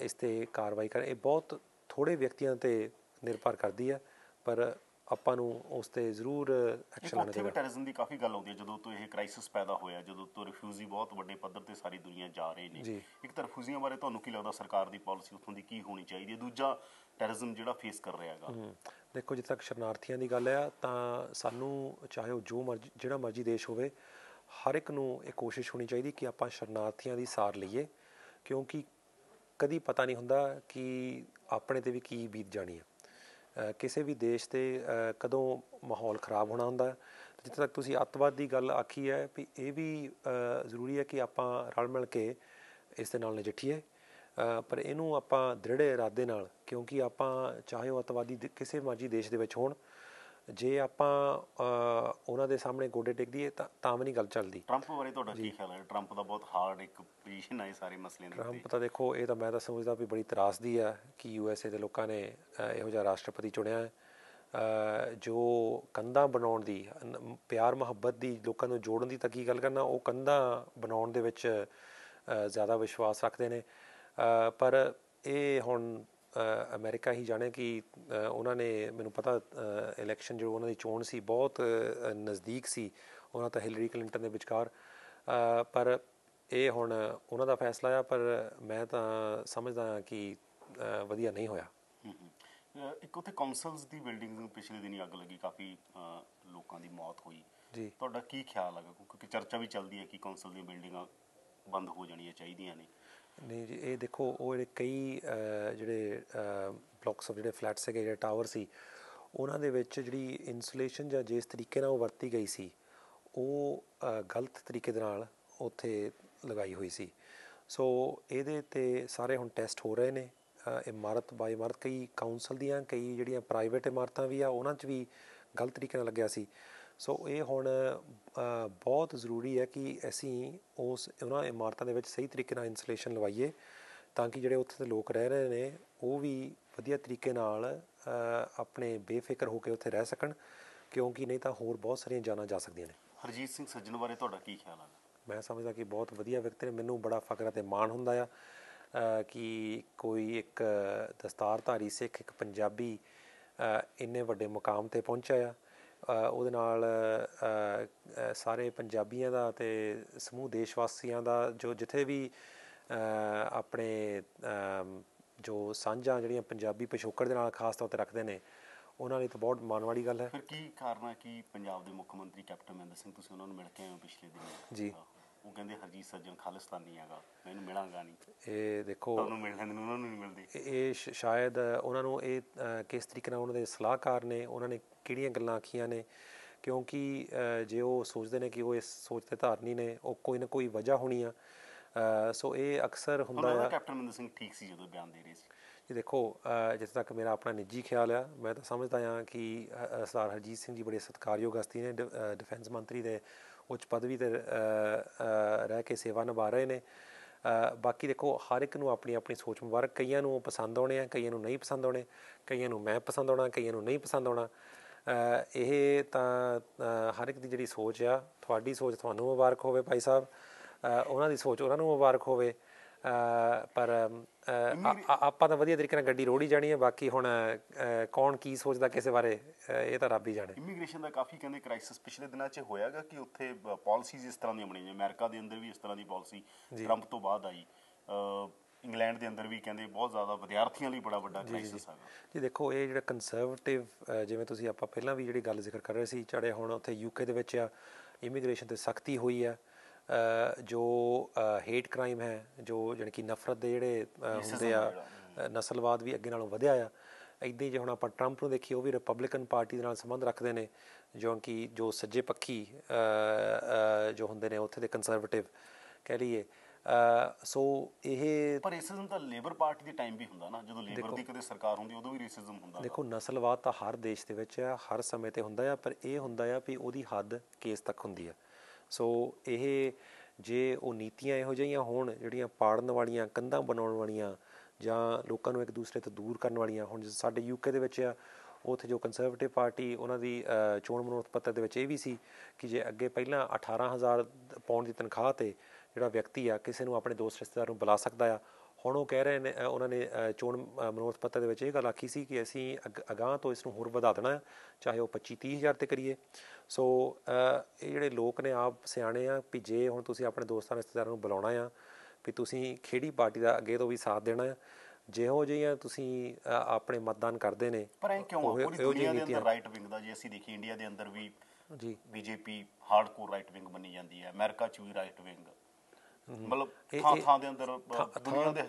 ਇਸ ਤੇ ਕਾਰਵਾਈ ਕਰੇ। ਇਹ ਬਹੁਤ ਥੋੜੇ ਵਿਅਕਤੀਆਂ ਤੇ ਨਿਰਭਰ ਕਰਦੀ ਹੈ ਪਰ ਆਪਾਂ ਨੂੰ ਉਸ ਤੇ ਜ਼ਰੂਰ ਐਕਸ਼ਨ ਲੈਣਾ ਚਾਹੀਦਾ। ਟੈਰਰਿਜ਼ਮ ਦੀ ਕਾਫੀ ਗੱਲ ਆਉਂਦੀ ਹੈ ਜਦੋਂ ਤੋਂ ਇਹ ਕ੍ਰਾਈਸਿਸ ਪੈਦਾ ਹੋਇਆ ਜਦੋਂ ਤੋਂ ਰਿਫਿਊਜੀ ਬਹੁਤ ਵੱਡੇ ਪੱਧਰ ਤੇ ਸਾਰੀ ਦੁਨੀਆ ਜਾ ਰਹੇ ਨੇ। ਇੱਕ ਤਾਂ ਰਿਫਿਊਜੀਆਂ ਬਾਰੇ ਤੁਹਾਨੂੰ ਕੀ ਲੱਗਦਾ ਸਰਕਾਰ ਦੀ ਪਾਲਿਸੀ ਉੱਥੋਂ ਦੀ ਕੀ ਹੋਣੀ ਚਾਹੀਦੀ ਹੈ? ਦੂਜਾ ਟੈਰਰਿਜ਼ਮ ਜਿਹੜਾ ਫੇਸ ਕਰ ਰਿਹਾ ਹੈਗਾ ਦੇਖੋ ਜਿੱਥੇ ਤੱਕ ਸ਼ਰਨਾਰਥੀਆਂ ਦੀ ਗੱਲ ਹੈ ਤਾਂ ਸਾਨੂੰ ਚਾਹੇ ਉਹ ਜੋ ਮਰਜ਼ੀ, ਜਿਹੜਾ ਮਰਜ਼ੀ ਦੇਸ਼ ਹੋਵੇ, ਹਰ ਇੱਕ ਨੂੰ ਇਹ ਕੋਸ਼ਿਸ਼ ਹੋਣੀ ਚਾਹੀਦੀ ਕਿ ਆਪਾਂ ਸ਼ਰਨਾਰਥੀਆਂ ਦੀ ਸਾਰ ਲਈਏ, ਕਿਉਂਕਿ ਕਦੀ ਪਤਾ ਨਹੀਂ ਹੁੰਦਾ ਕਿ ਆਪਣੇ ਤੇ ਵੀ ਕੀ ਬੀਤ ਜਾਣੀ ਹੈ ਕਿਸੇ ਵੀ ਦੇਸ਼ ਤੇ ਕਦੋਂ ਮਾਹੌਲ ਖਰਾਬ ਹੋਣਾ ਹੁੰਦਾ ਹੈ। ਜਿੱਥੇ ਤੱਕ ਤੁਸੀਂ ਅੱਤਵਾਦ ਦੀ ਗੱਲ ਆਖੀ ਹੈ ਵੀ ਇਹ ਵੀ ਜ਼ਰੂਰੀ ਹੈ ਕਿ ਆਪਾਂ ਰਲ ਮਿਲ ਕੇ ਇਸ ਦੇ ਨਾਲ ਨਜਿੱਠੀਏ ਪਰ ਇਹਨੂੰ ਆਪਾਂ ਦ੍ਰਿੜੇ ਇਰਾਦੇ ਨਾਲ ਕਿਉਂਕਿ ਆਪਾਂ ਚਾਹੇ ਉਹ ਅੱਤਵਾਦੀ ਕਿਸੇ ਮਰਜ਼ੀ ਦੇਸ਼ ਦੇ ਵਿੱਚ ਹੋਣ ਜੇ ਆਪਾਂ ਉਹਨਾਂ ਦੇ ਸਾਹਮਣੇ ਗੋਡੇ ਟੇਕ ਦਈਏ ਤਾਂ ਤਾਂ ਵੀ ਨਹੀਂ ਗੱਲ ਚੱਲਦੀ। ਟਰੰਪ ਬਾਰੇ ਤੁਹਾਡਾ ਕੀ ਖਿਆਲ ਹੈ? ਟਰੰਪ ਦਾ ਬਹੁਤ ਹਾਰਡ ਇੱਕ ਪੋਜੀਸ਼ਨ ਹੈ ਸਾਰੇ ਮਸਲਿਆਂ ਦੇ ਟਰੰਪ ਤਾਂ ਦੇਖੋ ਇਹ ਤਾਂ ਮੈਂ ਤਾਂ ਸਮਝਦਾ ਵੀ ਬੜੀ ਤਰਾਸਦੀ ਆ ਕਿ ਯੂਐਸਏ ਦੇ ਲੋਕਾਂ ਨੇ ਇਹੋ ਜਿਹਾ ਰਾਸ਼ਟਰਪਤੀ ਚੁਣਿਆ ਹੈ। ਜੋ ਕੰਧਾਂ ਬਣਾਉਣ ਦੀ ਪਿਆਰ ਮੁਹੱਬਤ ਦੀ ਲੋਕਾਂ ਨੂੰ ਜੋੜਨ ਦੀ ਤਾਂ ਕੀ ਗੱਲ ਕਰਨਾ ਉਹ ਕੰਧਾਂ ਬਣਾਉਣ ਦੇ ਵਿੱਚ ਜ਼ਿਆਦਾ ਵਿਸ਼ਵਾਸ ਰੱਖਦੇ ਨੇ। ਪਰ ਇਹ ਹੁਣ ਅਮਰੀਕਾ ਹੀ ਜਾਣੇ ਕਿ ਉਹਨਾਂ ਨੇ ਮੈਨੂੰ ਪਤਾ ਇਲੈਕਸ਼ਨ ਜੋ ਉਹਨਾਂ ਦੀ ਚੋਣ ਸੀ ਬਹੁਤ ਨਜ਼ਦੀਕ ਸੀ ਉਹਨਾਂ ਤਾਂ ਹਿਲਰੀ ਕਲਿੰਟਨ ਦੇ ਵਿਚਕਾਰ। ਪਰ ਇਹ ਹੁਣ ਉਹਨਾਂ ਦਾ ਫੈਸਲਾ ਆ ਪਰ ਮੈਂ ਤਾਂ ਸਮਝਦਾ ਹਾਂ ਕਿ ਵਧੀਆ ਨਹੀਂ ਹੋਇਆ। ਇੱਕ ਉੱਥੇ ਕਾਉਂਸਲਸ ਦੀ ਬਿਲਡਿੰਗ ਨੂੰ ਪਿਛਲੇ ਦਿਨੀ ਅੱਗ ਲੱਗੀ ਕਾਫੀ ਲੋਕਾਂ ਦੀ ਮੌਤ ਹੋਈ। ਜੀ। ਤੁਹਾਡਾ ਕੀ ਖਿਆਲ ਹੈਗਾ ਕਿਉਂਕਿ ਚਰਚਾ ਵੀ ਚੱਲਦੀ ਹੈ ਕਿ ਕਾਉਂਸਲ ਦੀਆਂ ਬਿਲਡਿੰਗਾਂ ਬੰਦ ਹੋ ਜਾਣੀਆਂ ਚਾਹੀਦੀਆਂ ਨੇ। ਨਹੀਂ ਜੀ, ਇਹ ਦੇਖੋ, ਉਹ ਜਿਹੜੇ ਕਈ ਜਿਹੜੇ ਬਲੌਕਸ ਆਫ ਜਿਹੜੇ ਫਲੈਟਸ ਹੈਗੇ, ਜਿਹੜੇ ਟਾਵਰ ਸੀ, ਉਹਨਾਂ ਦੇ ਵਿੱਚ ਜਿਹੜੀ ਇਨਸੂਲੇਸ਼ਨ ਜਾਂ ਜਿਸ ਤਰੀਕੇ ਨਾਲ ਉਹ ਵਰਤੀ ਗਈ ਸੀ, ਉਹ ਗਲਤ ਤਰੀਕੇ ਦੇ ਨਾਲ ਉੱਥੇ ਲਗਾਈ ਹੋਈ ਸੀ। ਸੋ ਇਹਦੇ ਤੇ ਸਾਰੇ ਹੁਣ ਟੈਸਟ ਹੋ ਰਹੇ ਨੇ ਇਮਾਰਤ ਬਾਈ ਇਮਾਰਤ, ਕਈ ਕਾਉਂਸਲ ਦੀਆਂ, ਕਈ ਜਿਹੜੀਆਂ ਪ੍ਰਾਈਵੇਟ ਇਮਾਰਤਾਂ ਵੀ ਆ, ਉਹਨਾਂ 'ਚ ਵੀ ਗਲਤ ਤਰੀਕੇ ਨਾਲ ਲੱਗਿਆ ਸੀ। ਸੋ ਇਹ ਹੁਣ ਬਹੁਤ ਜ਼ਰੂਰੀ ਹੈ ਕਿ ਅਸੀਂ ਉਸ ਉਹਨਾਂ ਇਮਾਰਤਾਂ ਦੇ ਵਿੱਚ ਸਹੀ ਤਰੀਕੇ ਨਾਲ ਇਨਸੂਲੇਸ਼ਨ ਲਵਾਈਏ ਤਾਂ ਕਿ ਜਿਹੜੇ ਉੱਥੇ ਦੇ ਲੋਕ ਰਹਿ ਰਹੇ ਨੇ ਉਹ ਵੀ ਵਧੀਆ ਤਰੀਕੇ ਨਾਲ ਆਪਣੇ ਬੇਫਿਕਰ ਹੋ ਕੇ ਉੱਥੇ ਰਹਿ ਸਕਣ ਕਿਉਂਕਿ ਨਹੀਂ ਤਾਂ ਹੋਰ ਬਹੁਤ ਸਾਰੀਆਂ ਜਾਨਾਂ ਜਾ ਸਕਦੀਆਂ ਨੇ। ਹਰਜੀਤ ਸਿੰਘ ਸੱਜਣ ਬਾਰੇ ਤੁਹਾਡਾ ਕੀ ਖਿਆਲ ਹੈ ਮੈਂ ਸਮਝਦਾ ਕਿ ਬਹੁਤ ਵਧੀਆ ਵਿਅਕਤੀ ਨੇ ਮੈਨੂੰ ਬੜਾ ਫਖਰ ਅਤੇ ਮਾਣ ਹੁੰਦਾ ਆ ਕਿ ਕੋਈ ਇੱਕ ਦਸਤਾਰਧਾਰੀ ਸਿੱਖ ਇੱਕ ਪੰਜਾਬੀ ਇੰਨੇ ਵੱਡੇ ਮੁਕਾਮ ਤੇ ਪਹੁੰਚਿਆ ਆ। ਉਹਦੇ ਨਾਲ ਸਾਰੇ ਪੰਜਾਬੀਆਂ ਦਾ ਤੇ ਸਮੂਹ ਦੇਸ਼ ਵਾਸੀਆਂ ਦਾ ਜੋ ਜਿੱਥੇ ਵੀ ਆਪਣੇ ਜੋ ਸਾਂਝਾਂ ਜਿਹੜੀਆਂ ਪੰਜਾਬੀ ਪਿਛੋਕੜ ਦੇ ਨਾਲ ਖਾਸ ਤੌਰ ਤੇ ਰੱਖਦੇ ਨੇ ਉਹਨਾਂ ਲਈ ਤਾਂ ਬਹੁਤ ਮਾਣ ਵਾਲੀ ਗੱਲ ਹੈ। ਫਿਰ ਕੀ ਕਾਰਨ ਹੈ ਕਿ ਪੰਜਾਬ ਦੇ ਮੁੱਖ ਮੰਤਰੀ ਕੈਪਟਨ ਅਮਰਿੰਦਰ ਸਿੰਘ ਤੁਸੀਂ ਉਹਨਾਂ ਨੂੰ ਮਿਲ ਕੇ ਆਏ ਹੋ ਪਿਛਲੇ ਦਿਨ? ਜੀ। ਉਹ ਕਹਿੰਦੇ ਹਰਜੀਤ ਸੱਜਣ ਖਾਲਿਸਤਾਨੀ ਹੈਗਾ ਮੈਂ ਇਹਨੂੰ ਮਿਲਾਂਗਾ ਨਹੀਂ। ਇਹ ਦੇਖੋ ਤੁਹਾਨੂੰ ਮਿਲ ਲੈਂਦੇ ਉਹਨਾਂ ਨੂੰ ਨਹੀਂ ਮਿਲਦੇ। ਇਹ- ਇਹ ਸ਼ਾਇਦ ਉਹਨਾਂ ਨੂੰ ਇਹ ਕਿਸ ਤਰੀਕੇ ਨਾਲ ਉਹਨਾਂ ਦੇ ਸਲਾਹਕਾਰ ਨੇ ਉਹਨਾਂ ਨੇ ਕਿਹੜੀਆਂ ਗੱਲਾਂ ਆਖੀਆਂ ਨੇ ਕਿਉਂਕਿ ਜੇ ਉਹ ਸੋਚਦੇ ਨੇ ਕਿ ਉਹ ਇਸ ਸੋਚ ਤੇ ਧਾਰਨੀ ਨੇ ਉਹ ਕੋਈ ਨਾ ਕੋਈ ਵਜ੍ਹਾ ਹੋਣੀ ਆ। ਸੋ ਇਹ ਅਕਸਰ ਹੁੰਦਾ ਆ। ਕੈਪਟਨ ਅਮਰਿੰਦਰ ਸਿੰਘ ਠੀਕ ਸੀ ਜਦੋਂ ਬਿਆਨ ਦੇ ਰਹੇ ਸੀ। ਜੀ ਦੇਖੋ ਜਿੱਥੇ ਤੱਕ ਮੇਰਾ ਆਪਣਾ ਨਿੱਜੀ ਖਿਆਲ ਆ ਮੈਂ ਤਾਂ ਸਮਝਦਾ ਹਾਂ ਕਿ ਸਰਦਾਰ ਹਰਜੀਤ ਸਿੰਘ ਜੀ ਬੜੇ ਸਤਿਕਾਰਯੋਗ ਹਸਤੀ ਨੇ ਡਿਫੈਂਸ ਮੰਤਰੀ ਦੇ ਉੱਚ ਪਦਵੀ ਤੇ ਰਹਿ ਕੇ ਸੇਵਾ ਨਿਭਾ ਰਹੇ ਨੇ। ਬਾਕੀ ਦੇਖੋ, ਹਰ ਇੱਕ ਨੂੰ ਆਪਣੀ ਆਪਣੀ ਸੋਚ ਮੁਬਾਰਕ, ਕਈਆਂ ਨੂੰ ਪਸੰਦ ਆਉਣੇ ਆ, ਕਈਆਂ ਨੂੰ ਨਹੀਂ ਪਸੰਦ ਆਉਣੇ, ਕਈਆਂ ਨੂੰ ਮੈਂ ਪਸੰਦ ਆਉਣਾ, ਕਈਆਂ ਨੂੰ ਨਹੀਂ ਪਸੰਦ ਆਉਣਾ। ਇਹ ਤਾਂ ਹਰ ਇੱਕ ਦੀ ਜਿਹੜੀ ਸੋਚ ਆ, ਤੁਹਾਡੀ ਸੋਚ ਤੁਹਾਨੂੰ ਮੁਬਾਰਕ ਹੋਵੇ ਭਾਈ ਸਾਹਿਬ। ਉਹਨਾਂ ਦੀ ਸੋਚ ਉਹਨਾਂ ਨੂੰ ਮੁਬਾਰਕ ਹੋਵੇ। ਪਰ ਆ- ਆ- ਆਪਾਂ ਤਾਂ ਵਧੀਆ ਤਰੀਕੇ ਨਾਲ ਗੱਡੀ ਰੋੜੀ ਜਾਣੀ ਹੈ ਬਾਕੀ ਹੁਣ ਕੌਣ ਕੀ ਸੋਚਦਾ ਕਿਸੇ ਬਾਰੇ ਇਹ ਤਾਂ ਰੱਬ ਹੀ ਜਾਣੇ। ਇਮੀਗ੍ਰੇਸ਼ਨ ਦਾ ਕਾਫੀ ਕਹਿੰਦੇ ਕ੍ਰਾਈਸਿਸ ਪਿਛਲੇ ਦਿਨਾਂ 'ਚ ਹੋਇਆਗਾ ਕਿ ਉੱਥੇ ਪਾਲਿਸੀਜ਼ ਇਸ ਤਰ੍ਹਾਂ ਦੀਆਂ ਬਣੀਆਂ ਅਮਰੀਕਾ ਦੇ ਅੰਦਰ ਵੀ ਇਸ ਤਰ੍ਹਾਂ ਦੀ ਪਾਲਿਸੀ ਟਰੰਪ ਤੋਂ ਬਾਅਦ ਆਈ। ਇੰਗਲੈਂਡ ਦੇ ਅੰਦਰ ਵੀ ਕਹਿੰਦੇ ਬਹੁਤ ਜ਼ਿਆਦਾ ਵਿਦਿਆਰਥੀਆਂ ਲਈ ਬੜਾ ਵੱਡਾ ਕ੍ਰਾਈਸਿਸ ਹੈਗਾ। ਜੀ ਦੇਖੋ ਇਹ ਜਿਹੜਾ ਕੰਜ਼ਰਵੇਟਿਵ ਜਿਵੇਂ ਤੁਸੀਂ ਆਪਾਂ ਪਹਿਲਾਂ ਵੀ ਜਿਹੜੀ ਗੱਲ ਜ਼ਿਕਰ ਕਰ ਰਹੇ ਸੀ ਚਾਹੇ ਹੁਣ ਉੱਥੇ ਯੂਕੇ ਦੇ ਵਿੱਚ ਆ ਇਮੀਗ੍ਰੇਸ਼ਨ ਤੇ ਸਖਤੀ ਹੋਈ ਆ। ਜੋ ਹੇਟ ਕ੍ਰਾਈਮ ਹੈ ਜੋ ਜਾਣੀ ਕਿ ਨਫ਼ਰਤ ਦੇ ਜਿਹੜੇ ਹੁੰਦੇ ਆ ਨਸਲਵਾਦ ਵੀ ਅੱਗੇ ਨਾਲੋਂ ਵਧਿਆ ਆ। ਇਦਾਂ ਹੀ ਜੇ ਹੁਣ ਆਪਾਂ ਟਰੰਪ ਨੂੰ ਦੇਖੀਏ ਉਹ ਵੀ ਰਿਪਬਲਿਕਨ ਪਾਰਟੀ ਦੇ ਨਾਲ ਸੰਬੰਧ ਰੱਖਦੇ ਨੇ ਜੋ ਕਿ ਜੋ ਸੱਜੇ ਪੱਖੀ ਜੋ ਹੁੰਦੇ ਨੇ ਉੱਥੇ ਦੇ ਕੰਜ਼ਰਵੇਟਿਵ ਕਹਿ ਲਈਏ ਸੋ ਇਹ ਪਰ ਰੇਸਿਜ਼ਮ ਤਾਂ ਲੇਬਰ ਪਾਰਟੀ ਦੇ ਟਾਈਮ ਵੀ ਹੁੰਦਾ ਨਾ ਜਦੋਂ ਲੇਬਰ ਦੀ ਕਦੇ ਸਰਕਾਰ ਹੁੰਦੀ ਉਦੋਂ ਵੀ ਰੇਸਿਜ਼ਮ ਹੁੰਦਾ ਦੇਖੋ ਨਸਲਵਾਦ ਤਾਂ ਹਰ ਦੇਸ਼ ਦੇ ਵਿੱਚ ਆ ਹਰ ਸਮੇਂ ਤੇ ਹੁੰਦਾ ਆ ਪਰ ਇਹ ਹੁੰਦਾ ਆ ਵੀ ਉਹਦੀ ਹੱਦ ਕੇਸ ਤੱਕ ਹੁੰਦੀ ਆ। ਸੋ ਇਹ ਜੇ ਉਹ ਨੀਤੀਆਂ ਇਹੋ ਜਿਹੀਆਂ ਹੋਣ, ਜਿਹੜੀਆਂ ਪਾੜਨ ਵਾਲੀਆਂ, ਕੰਧਾਂ ਬਣਾਉਣ ਵਾਲੀਆਂ, ਜਾਂ ਲੋਕਾਂ ਨੂੰ ਇੱਕ ਦੂਸਰੇ ਤੋਂ ਦੂਰ ਕਰਨ ਵਾਲੀਆਂ ਹੁਣ ਜਿਵੇਂ ਸਾਡੇ ਯੂਕੇ ਦੇ ਵਿੱਚ ਆ, ਉੱਥੇ ਜੋ ਕੰਜ਼ਰਵੇਟਿਵ ਪਾਰਟੀ ਉਹਨਾਂ ਦੀ ਚੋਣ ਮਨੋਰਥ ਪੱਤਰ ਦੇ ਵਿੱਚ ਇਹ ਵੀ ਸੀ ਕਿ ਜੇ ਅੱਗੇ ਪਹਿਲਾਂ 18000 ਪਾਉਂਡ ਦੀ ਤਨਖਾਹ ਤੇ ਜਿਹੜਾ ਵਿਅਕਤੀ ਆ, ਕਿਸੇ ਨੂੰ ਆਪਣੇ ਦੋਸਤ ਰਿਸ਼ਤੇਦਾਰ ਨੂੰ ਬੁਲਾ ਸਕਦਾ ਆ ਹੁਣ ਉਹ ਕਹਿ ਰਹੇ ਨੇ ਉਹਨਾਂ ਨੇ ਚੋਣ ਮਨੋਰਥ ਪੱਤਰ ਦੇ ਵਿੱਚ ਇਹ ਗੱਲ ਆਖੀ ਸੀ ਕਿ ਅਸੀਂ ਅਗ- ਅਗਾਂਹ ਤੋਂ ਇਸ ਨੂੰ ਹੋਰ ਵਧਾ ਦੇਣਾ ਚਾਹੇ ਉਹ 25 30 ਹਜ਼ਾਰ ਤੇ ਕਰੀਏ। ਸੋ ਇਹ ਜਿਹੜੇ ਲੋਕ ਨੇ ਆਪ ਸਿਆਣੇ ਆ ਵੀ ਜੇ ਹੁਣ ਤੁਸੀਂ ਆਪਣੇ ਦੋਸਤਾਂ ਰਿਸ਼ਤੇਦਾਰਾਂ ਨੂੰ ਬੁਲਾਉਣਾ ਆ ਵੀ ਤੁਸੀਂ ਖੇੜੀ ਪਾਰਟੀ ਦਾ ਅੱਗੇ ਤੋਂ ਵੀ ਸਾਥ ਦੇਣਾ ਆ ਜਿਹੋ ਜਿਹੀਆਂ ਤੁਸੀਂ ਆਪਣੇ ਮਤਦਾਨ ਕਰਦੇ ਨੇ ਪਰ ਐ ਕਿਉਂ ਪੂਰੀ ਇਹੋ ਦੁਨੀਆ ਦੇ ਅੰਦਰ ਰਾਈਟ ਵਿੰਗ ਦਾ ਜੇ ਅਸੀਂ ਦੇਖੀਏ ਇੰਡੀਆ ਦੇ ਅੰਦਰ ਵੀ ਜੀ। ਬੀਜੇਪੀ ਹਾਰਡਕੋਰ ਰਾਈਟ ਵਿੰਗ ਬਣੀ ਜਾਂਦੀ ਹੈ ਅਮਰੀਕਾ 'ਚ ਵੀ ਰਾਈਟ ਵਿੰਗ ਮਤਲਬ ਥਾਂ ਥਾਂ ਦੇ ਅੰਦਰ ਦੁਨੀਆ ਦੇ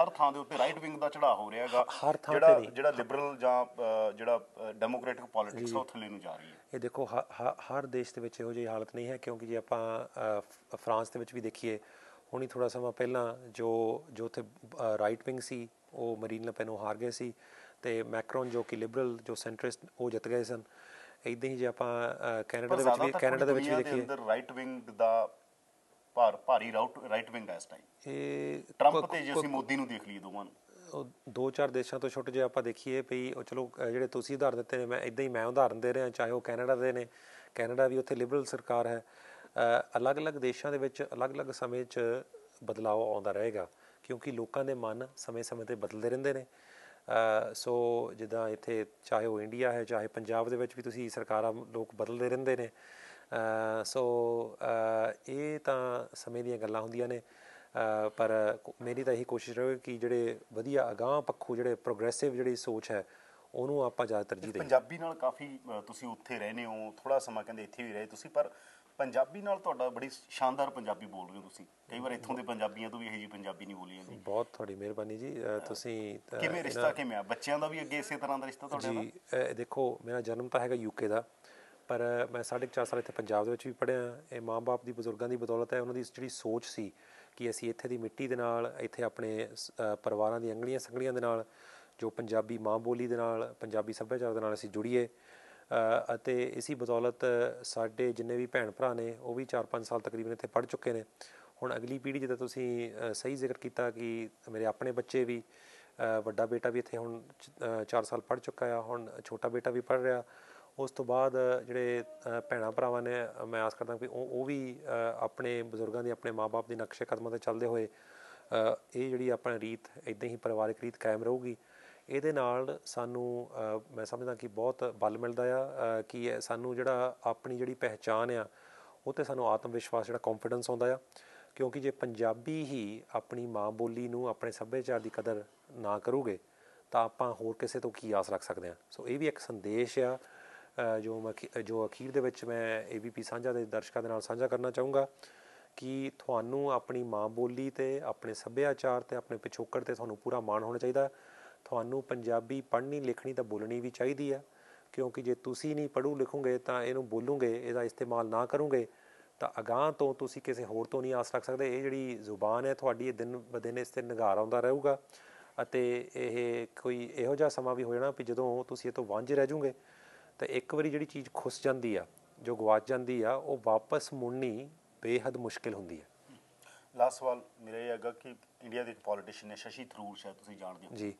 ਹਰ ਥਾਂ ਦੇ ਉੱਤੇ ਰਾਈਟ ਵਿੰਗ ਦਾ ਚੜਾਅ ਹੋ ਰਿਹਾ ਹੈਗਾ। ਜਿਹੜਾ। ਜਿਹੜਾ ਲਿਬਰਲ ਜਾਂ ਜਿਹੜਾ ਡੈਮੋਕ੍ਰੈਟਿਕ ਪੋਲਿਟਿਕਸ ਉਹ ਥੱਲੇ ਨੂੰ ਜਾ ਰਹੀ ਹੈ। ਇਹ ਦੇਖੋ ਹਰ ਦੇਸ਼ ਦੇ ਵਿੱਚ ਇਹੋ ਜਿਹੀ ਹਾਲਤ ਨਹੀਂ ਹੈ ਕਿਉਂਕਿ ਜੇ ਆਪਾਂ ਫਰਾਂਸ ਦੇ ਵਿੱਚ ਵੀ ਦੇਖੀਏ ਹੁਣੀ ਥੋੜਾ ਸਮਾਂ ਪਹਿਲਾਂ ਜੋ ਜੋ ਉੱਥੇ ਰਾਈਟ ਵਿੰਗ ਸੀ ਉਹ ਮਰੀਨ ਲਪੈਨ ਨੂੰ ਹਾਰ ਗਏ ਸੀ ਤੇ ਮੈਕਰੋਨ ਜੋ ਕਿ ਲਿਬਰਲ ਜੋ ਸੈਂਟਰਿਸਟ ਉਹ ਜਿੱਤ ਗਏ ਸਨ। ਇਦਾਂ ਹੀ ਜੇ ਆਪਾਂ ਕੈਨੇਡਾ ਦੇ ਵਿੱਚ ਵੀ ਕੈਨੇਡਾ ਦੇ ਵਿੱਚ ਵੀ ਦੇਖੀਏ। ਅੰਦਰ ਰਾਈਟ ਵਿੰਗ ਦਾ ਭਾਰ ਭਾਰੀ ਰਾਈਟ ਵਿੰਗ ਹੈ ਇਸ ਟਾਈਮ ਇਹ ਟਰੰਪ ਤੇ ਜੇ ਅਸੀਂ ਮੋਦੀ ਨੂੰ ਦੇਖ ਲਈਏ ਦੋਵਾਂ ਨੂੰ। ਦੋ ਚਾਰ ਦੇਸ਼ਾਂ ਤੋਂ ਛੁੱਟ ਜੇ ਆਪਾਂ ਦੇਖੀਏ ਵੀ ਉਹ ਚਲੋ ਜਿਹੜੇ ਤੁਸੀਂ ਉਦਾਹਰਨ ਦਿੱਤੇ ਨੇ ਮੈਂ ਇਦਾਂ ਹੀ ਮੈਂ ਉਦਾਹਰਨ ਦੇ ਰਿਹਾ ਚਾਹੇ ਉਹ ਕੈਨੇਡਾ ਦੇ ਨੇ। ਕੈਨੇਡਾ ਵੀ ਉੱਥੇ ਲਿਬਰਲ ਸਰਕਾਰ ਹੈ। ਅਲੱਗ-ਅਲੱਗ ਦੇਸ਼ਾਂ ਦੇ ਵਿੱਚ ਅਲੱਗ-ਅਲੱਗ ਸਮੇਂ 'ਚ ਬਦਲਾਅ ਆਉਂਦਾ ਰਹੇਗਾ ਕਿਉਂਕਿ ਲੋਕਾਂ ਦੇ ਮਨ ਸਮੇਂ-ਸਮੇਂ ਤੇ ਬਦਲਦੇ ਰਹਿੰਦੇ ਨੇ। ਸੋ ਜਿੱਦਾਂ ਇੱਥੇ ਚਾਹੇ ਉਹ ਇੰਡੀਆ ਹੈ ਚਾਹੇ ਪੰਜਾਬ ਦੇ ਵਿੱਚ ਵੀ ਤੁਸੀਂ ਸਰਕਾਰਾਂ ਲੋਕ ਬਦਲਦੇ ਰਹਿੰਦੇ ਨੇ। ਸੋ ਇਹ ਤਾਂ ਸਮੇਂ ਦੀਆਂ ਗੱਲਾਂ ਹੁੰਦੀਆਂ ਨੇ। ਪਰ ਮੇਰੀ ਤਾਂ ਇਹੀ ਕੋਸ਼ਿਸ਼ ਰਹੇ ਕਿ ਜਿਹੜੇ ਵਧੀਆ ਅਗਾਂਹ ਪੱਖੂ ਜਿਹੜੇ ਪ੍ਰੋਗਰੈਸਿਵ ਜਿਹੜੀ ਸੋਚ ਹੈ ਉਹਨੂੰ ਆਪਾਂ ਜ਼ਿਆਦਾ ਤਰਜੀਹ ਦੇਈਏ। ਪੰਜਾਬੀ ਨਾਲ ਕਾਫੀ ਤੁਸੀਂ ਉੱਥੇ ਰਹਿੰਦੇ ਹੋ ਥੋੜਾ ਸਮਾਂ ਕਹਿੰਦੇ ਇੱਥੇ ਵੀ ਰਹੇ ਤੁਸੀਂ ਪਰ ਪੰਜਾਬੀ ਨਾਲ ਤੁਹਾਡਾ ਬੜੀ ਸ਼ਾਨਦਾਰ ਪੰਜਾਬੀ ਬੋਲ ਰਹੇ ਹੋ ਤੁਸੀਂ। ਕਈ ਵਾਰ ਇੱਥੋਂ ਦੇ ਪੰਜਾਬੀਆਂ ਤੋਂ ਵੀ ਇਹੋ ਜਿਹੀ ਪੰਜਾਬੀ ਨਹੀਂ ਬੋਲੀ ਜਾਂਦੀ। ਬਹੁਤ ਤੁਹਾਡੀ ਮਿਹਰਬਾਨੀ ਜੀ। ਤੁਸੀਂ ਕਿਵੇਂ ਰਿਸ਼ਤਾ ਕਿਵੇਂ ਆ? ਬੱਚਿਆਂ ਦਾ ਵੀ ਅੱਗੇ ਇਸੇ ਤਰ੍ਹਾਂ ਦਾ ਰਿਸ਼ਤਾ ਤੁਹਾਡੇ ਨਾਲ? ਜੀ ਦੇਖੋ ਮੇਰਾ ਜਨਮ ਤਾਂ ਹੈਗਾ ਯੂਕੇ ਦਾ। ਪਰ ਮੈਂ 4.5 ਸਾਲ ਇੱਥੇ ਪੰਜਾਬ ਦੇ ਵਿੱਚ ਵੀ ਪੜ੍ਹਿਆ ਇਹ ਮਾਂ-ਬਾਪ ਦੀ, ਬਜ਼ੁਰਗਾਂ ਦੀ ਬਦੌਲਤ ਹੈ। ਉਹਨਾਂ ਦੀ ਜਿਹੜੀ ਸੋਚ ਸੀ ਕਿ ਅਸੀਂ ਇੱਥੇ ਦੀ ਮਿੱਟੀ ਦੇ ਨਾਲ, ਇੱਥੇ ਆਪਣੇ ਸ- ਪਰਿਵਾਰਾਂ ਦੀਆਂ ਅੰਗਲੀਆਂ ਸੰਗਲੀਆਂ ਦੇ ਨਾਲ, ਜੋ ਪੰਜਾਬੀ ਮਾਂ ਬੋਲੀ ਦੇ ਨਾਲ, ਪੰਜਾਬੀ ਸੱਭਿਆਚਾਰ ਦੇ ਨਾਲ ਅਸੀਂ ਜੁੜੀਏ ਅਤੇ ਇਸੀ ਬਦੌਲਤ ਸਾਡੇ ਜਿੰਨੇ ਵੀ ਭੈਣ ਭਰਾ ਨੇ, ਉਹ ਵੀ 4-5 ਸਾਲ ਤਕਰੀਬਨ ਇੱਥੇ ਪੜ੍ਹ ਚੁੱਕੇ ਨੇ। ਹੁਣ ਅਗਲੀ ਪੀੜ੍ਹੀ ਜਿੱਦਾਂ ਤੁਸੀਂ ਸਹੀ ਜ਼ਿਕਰ ਕੀਤਾ ਕਿ ਮੇਰੇ ਆਪਣੇ ਬੱਚੇ ਵੀ ਵੱਡਾ ਬੇਟਾ ਵੀ ਇੱਥੇ ਹੁਣ 4 ਸਾਲ ਪੜ੍ਹ ਚੁੱਕਾ ਆ, ਹੁਣ ਛੋਟਾ ਬੇਟਾ ਵੀ ਪੜ੍ਹ ਰਿਹਾ ਉਸ ਤੋਂ ਬਾਅਦ ਜਿਹੜੇ ਅ, ਭੈਣਾਂ ਭਰਾਵਾਂ ਨੇ ਮੈਂ ਆਸ ਕਰਦਾ ਕਿ ਉਹ ਉਹ ਵੀ ਆਪਣੇ ਬਜ਼ੁਰਗਾਂ ਦੀ ਆਪਣੇ ਮਾਪੇ ਦੇ ਨਕਸ਼ੇ ਕਦਮਾਂ ਤੇ ਚੱਲਦੇ ਹੋਏ ਇਹ ਜਿਹੜੀ ਆਪਣੀ ਰੀਤ ਇਦਾਂ ਹੀ ਪਰਿਵਾਰਕ ਰੀਤ ਕਾਇਮ ਰਹੂਗੀ। ਇਹਦੇ ਨਾਲ ਸਾਨੂੰ ਮੈਂ ਸਮਝਦਾ ਕਿ ਬਹੁਤ ਬਲ ਮਿਲਦਾ ਆ ਕਿ ਸਾਨੂੰ ਜਿਹੜਾ ਆਪਣੀ ਜਿਹੜੀ ਪਹਿਚਾਨ ਆ ਉਹ ਤੇ ਸਾਨੂੰ ਆਤਮ ਵਿਸ਼ਵਾਸ ਜਿਹੜਾ ਕੌਨਫੀਡੈਂਸ ਆਉਂਦਾ ਆ। ਕਿਉਂਕਿ ਜੇ ਪੰਜਾਬੀ ਹੀ ਆਪਣੀ ਮਾਂ ਬੋਲੀ ਨੂੰ ਆਪਣੇ ਸੱਭਿਆਚਾਰ ਦੀ ਕਦਰ ਨਾ ਕਰੂਗੇ ਤਾਂ ਆਪਾਂ ਹੋਰ ਕਿਸੇ ਤੋਂ ਕੀ ਆਸ ਰੱਖ ਸਕਦੇ ਹਾਂ? ਸੋ ਇਹ ਵੀ ਇੱਕ ਸੰਦੇਸ਼ ਆ ਜੋ ਮੈਂ ਜੋ ਅਖੀਰ ਦੇ ਵਿੱਚ ਮੈਂ ਏਬੀਪੀ ਸਾਂਝਾ ਦੇ ਦਰਸ਼ਕਾਂ ਦੇ ਨਾਲ ਸਾਂਝਾ ਕਰਨਾ ਚਾਹੂੰਗਾ ਕਿ ਤੁਹਾਨੂੰ ਆਪਣੀ ਮਾਂ ਬੋਲੀ ਤੇ ਆਪਣੇ ਸੱਭਿਆਚਾਰ ਤੇ ਆਪਣੇ ਪਿਛੋਕੜ ਤੇ ਤੁਹਾਨੂੰ ਪੂਰਾ ਮਾਣ ਹੋਣਾ ਚਾਹੀਦਾ ਤੁਹਾਨੂੰ ਪੰਜਾਬੀ ਪੜ੍ਹਨੀ, ਲਿਖਣੀ ਤਾਂ ਬੋਲਣੀ ਵੀ ਚਾਹੀਦੀ ਆ ਕਿਉਂਕਿ ਜੇ ਤੁਸੀਂ ਨਹੀਂ ਪੜ੍ਹੋ ਲਿਖੋਗੇ ਤਾਂ ਇਹਨੂੰ ਬੋਲੋਗੇ, ਇਹਦਾ ਇਸਤੇਮਾਲ ਨਾ ਕਰੋਗੇ, ਤਾਂ ਅਗਾਂਹ ਤੋਂ ਤੁਸੀਂ ਕਿਸੇ ਹੋਰ ਤੋਂ ਨਹੀਂ ਆਸ ਰੱਖ ਸਕਦੇ। ਇਹ ਜਿਹੜੀ ਜ਼ੁਬਾਨ ਹੈ ਤੁਹਾਡੀ, ਇਹ ਦਿਨ ਬ ਦਿਨ ਇਸ ਤੇ ਨਿਗਾਰ ਆਉਂਦਾ ਰਹੂਗਾ। ਅਤੇ ਇਹ ਕੋਈ ਇਹੋ ਜਿਹਾ ਸਮਾਂ ਵੀ ਹੋ ਜਾਣਾ ਵੀ ਜਦੋਂ ਤੁਸੀਂ ਇਹ ਤੋਂ ਵਾਂਝੇ ਰਹਿ ਜਾਓਗੇ। ਤਾਂ ਇੱਕ ਵਾਰੀ ਜਿਹੜੀ ਚੀਜ਼ ਖੁੱਸ ਜਾਂਦੀ ਆ ਜੋ ਗਵਾਚ ਜਾਂਦੀ ਆ ਉਹ ਵਾਪਸ ਮੁੜਨੀ ਬੇਹੱਦ ਮੁਸ਼ਕਿਲ ਹੁੰਦੀ ਹੈ ਲਾਸਟ ਸਵਾਲ ਮੇਰਾ ਇਹ ਹੈਗਾ ਕਿ ਇੰਡੀਆ ਦੇ ਇੱਕ ਪੋਲੀਟੀਸ਼ੀਅਨ ਨੇ ਸ਼ਸ਼ੀ ਥਰੂਰ ਸ਼ਾਇਦ ਤੁਸੀਂ ਜਾਣਦੇ ਹੋ। ਜੀ।